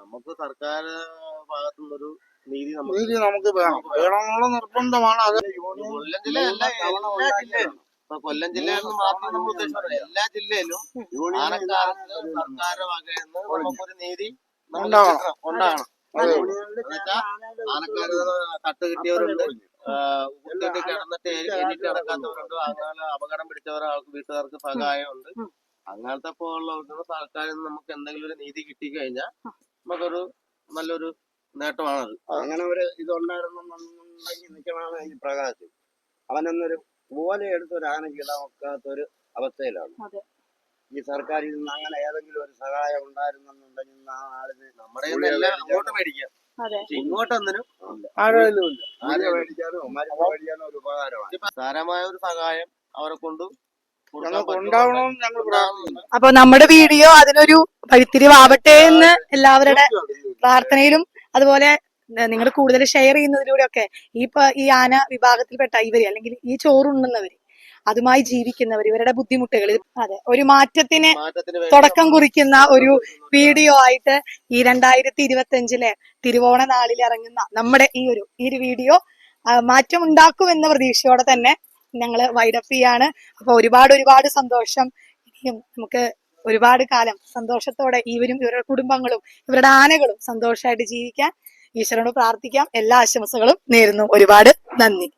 നമുക്ക് സർക്കാർ ഭാഗത്തുനിന്നൊരു നീതി നമുക്ക് നീതി നമുക്ക് വേണം. വേണമെന്നുള്ള നിർബന്ധമാണ്. അത് കൊല്ലം ജില്ലയല്ല എല്ലാ ജില്ലയിലും. ഇപ്പൊ കൊല്ലം ജില്ലയിൽ മാത്രം നമ്മൾ ഉദ്ദേശിക്കുന്നത് എല്ലാ ജില്ലയിലും ആനക്കാർക്ക് സർക്കാർ വകയിൽ നിന്ന് നമുക്കൊരു നീതി ഉണ്ടാവണം. ഉണ്ടാകണം ആനക്കാർ തട്ട് കിട്ടിയവരുണ്ട്. കിടന്നിട്ട് എണീറ്റ് നടക്കാത്തവരുണ്ട്? അങ്ങനെ അപകടം പിടിച്ചവർ ആൾക്ക് വീട്ടുകാർക്ക് സഹായമുണ്ട്. അങ്ങനത്തെ പോലുള്ളവർക്ക് സർക്കാരിൽ നിന്ന് നമുക്ക് എന്തെങ്കിലും ഒരു നീതി കിട്ടി കഴിഞ്ഞാൽ നമുക്കൊരു നല്ലൊരു നേട്ടമാണത്. അങ്ങനെ ഒരു ഇതുണ്ടായിരുന്നുണ്ടെങ്കിൽ നിൽക്കണമാണ് ഈ പ്രകാശ്. അവനൊന്നൊരു പോലെ എടുത്ത് ഒരു ആനയ്ക്ക് ഇടാൻ ഒക്കാത്തൊരു അവസ്ഥയിലാണ് ഈ സർക്കാരിൽ നിന്ന് അങ്ങനെ ഏതെങ്കിലും ഒരു സഹായം ഉണ്ടായിരുന്നെന്നുണ്ടെങ്കിൽ ആ ആളിന് നമ്മുടെ അങ്ങോട്ട് മേടിക്കാം. ഇങ്ങോട്ടൊന്നിനും ഒരു ഉപകാരമാണ്. സാരമായ ഒരു സഹായം അവരെ കൊണ്ട് അപ്പൊ നമ്മുടെ വീഡിയോ അതിനൊരു വഴിത്തിരിവാവട്ടെ എന്ന് എല്ലാവരുടെ പ്രാർത്ഥനയിലും അതുപോലെ നിങ്ങൾ കൂടുതൽ ഷെയർ ചെയ്യുന്നതിലൂടെ ഒക്കെ ഈ ഈ ആന വിഭാഗത്തിൽപ്പെട്ട ഇവർ അല്ലെങ്കിൽ ഈ ചോറുണ്ണുന്നവര് അതുമായി ജീവിക്കുന്നവർ ഇവരുടെ ബുദ്ധിമുട്ടുകൾ. അതെ ഒരു മാറ്റത്തിന് തുടക്കം കുറിക്കുന്ന ഒരു വീഡിയോ ആയിട്ട് ഈ രണ്ടായിരത്തി ഇരുപത്തി അഞ്ചിലെ തിരുവോണ നാളിൽ ഇറങ്ങുന്ന നമ്മുടെ ഈ ഒരു ഈ ഒരു വീഡിയോ മാറ്റം ഉണ്ടാക്കുമെന്ന പ്രതീക്ഷയോടെ തന്നെ ഞങ്ങൾ വൈഡപ്പ് ചെയ്യാണ്. അപ്പൊ ഒരുപാട് ഒരുപാട് സന്തോഷം. ഇനിയും നമുക്ക് ഒരുപാട് കാലം സന്തോഷത്തോടെ ഇവരും ഇവരുടെ കുടുംബങ്ങളും ഇവരുടെ ആനകളും സന്തോഷമായിട്ട് ജീവിക്കാൻ ഈശ്വരനോട് പ്രാർത്ഥിക്കാം. എല്ലാ ആശംസകളും നേരുന്നു. ഒരുപാട് നന്ദി.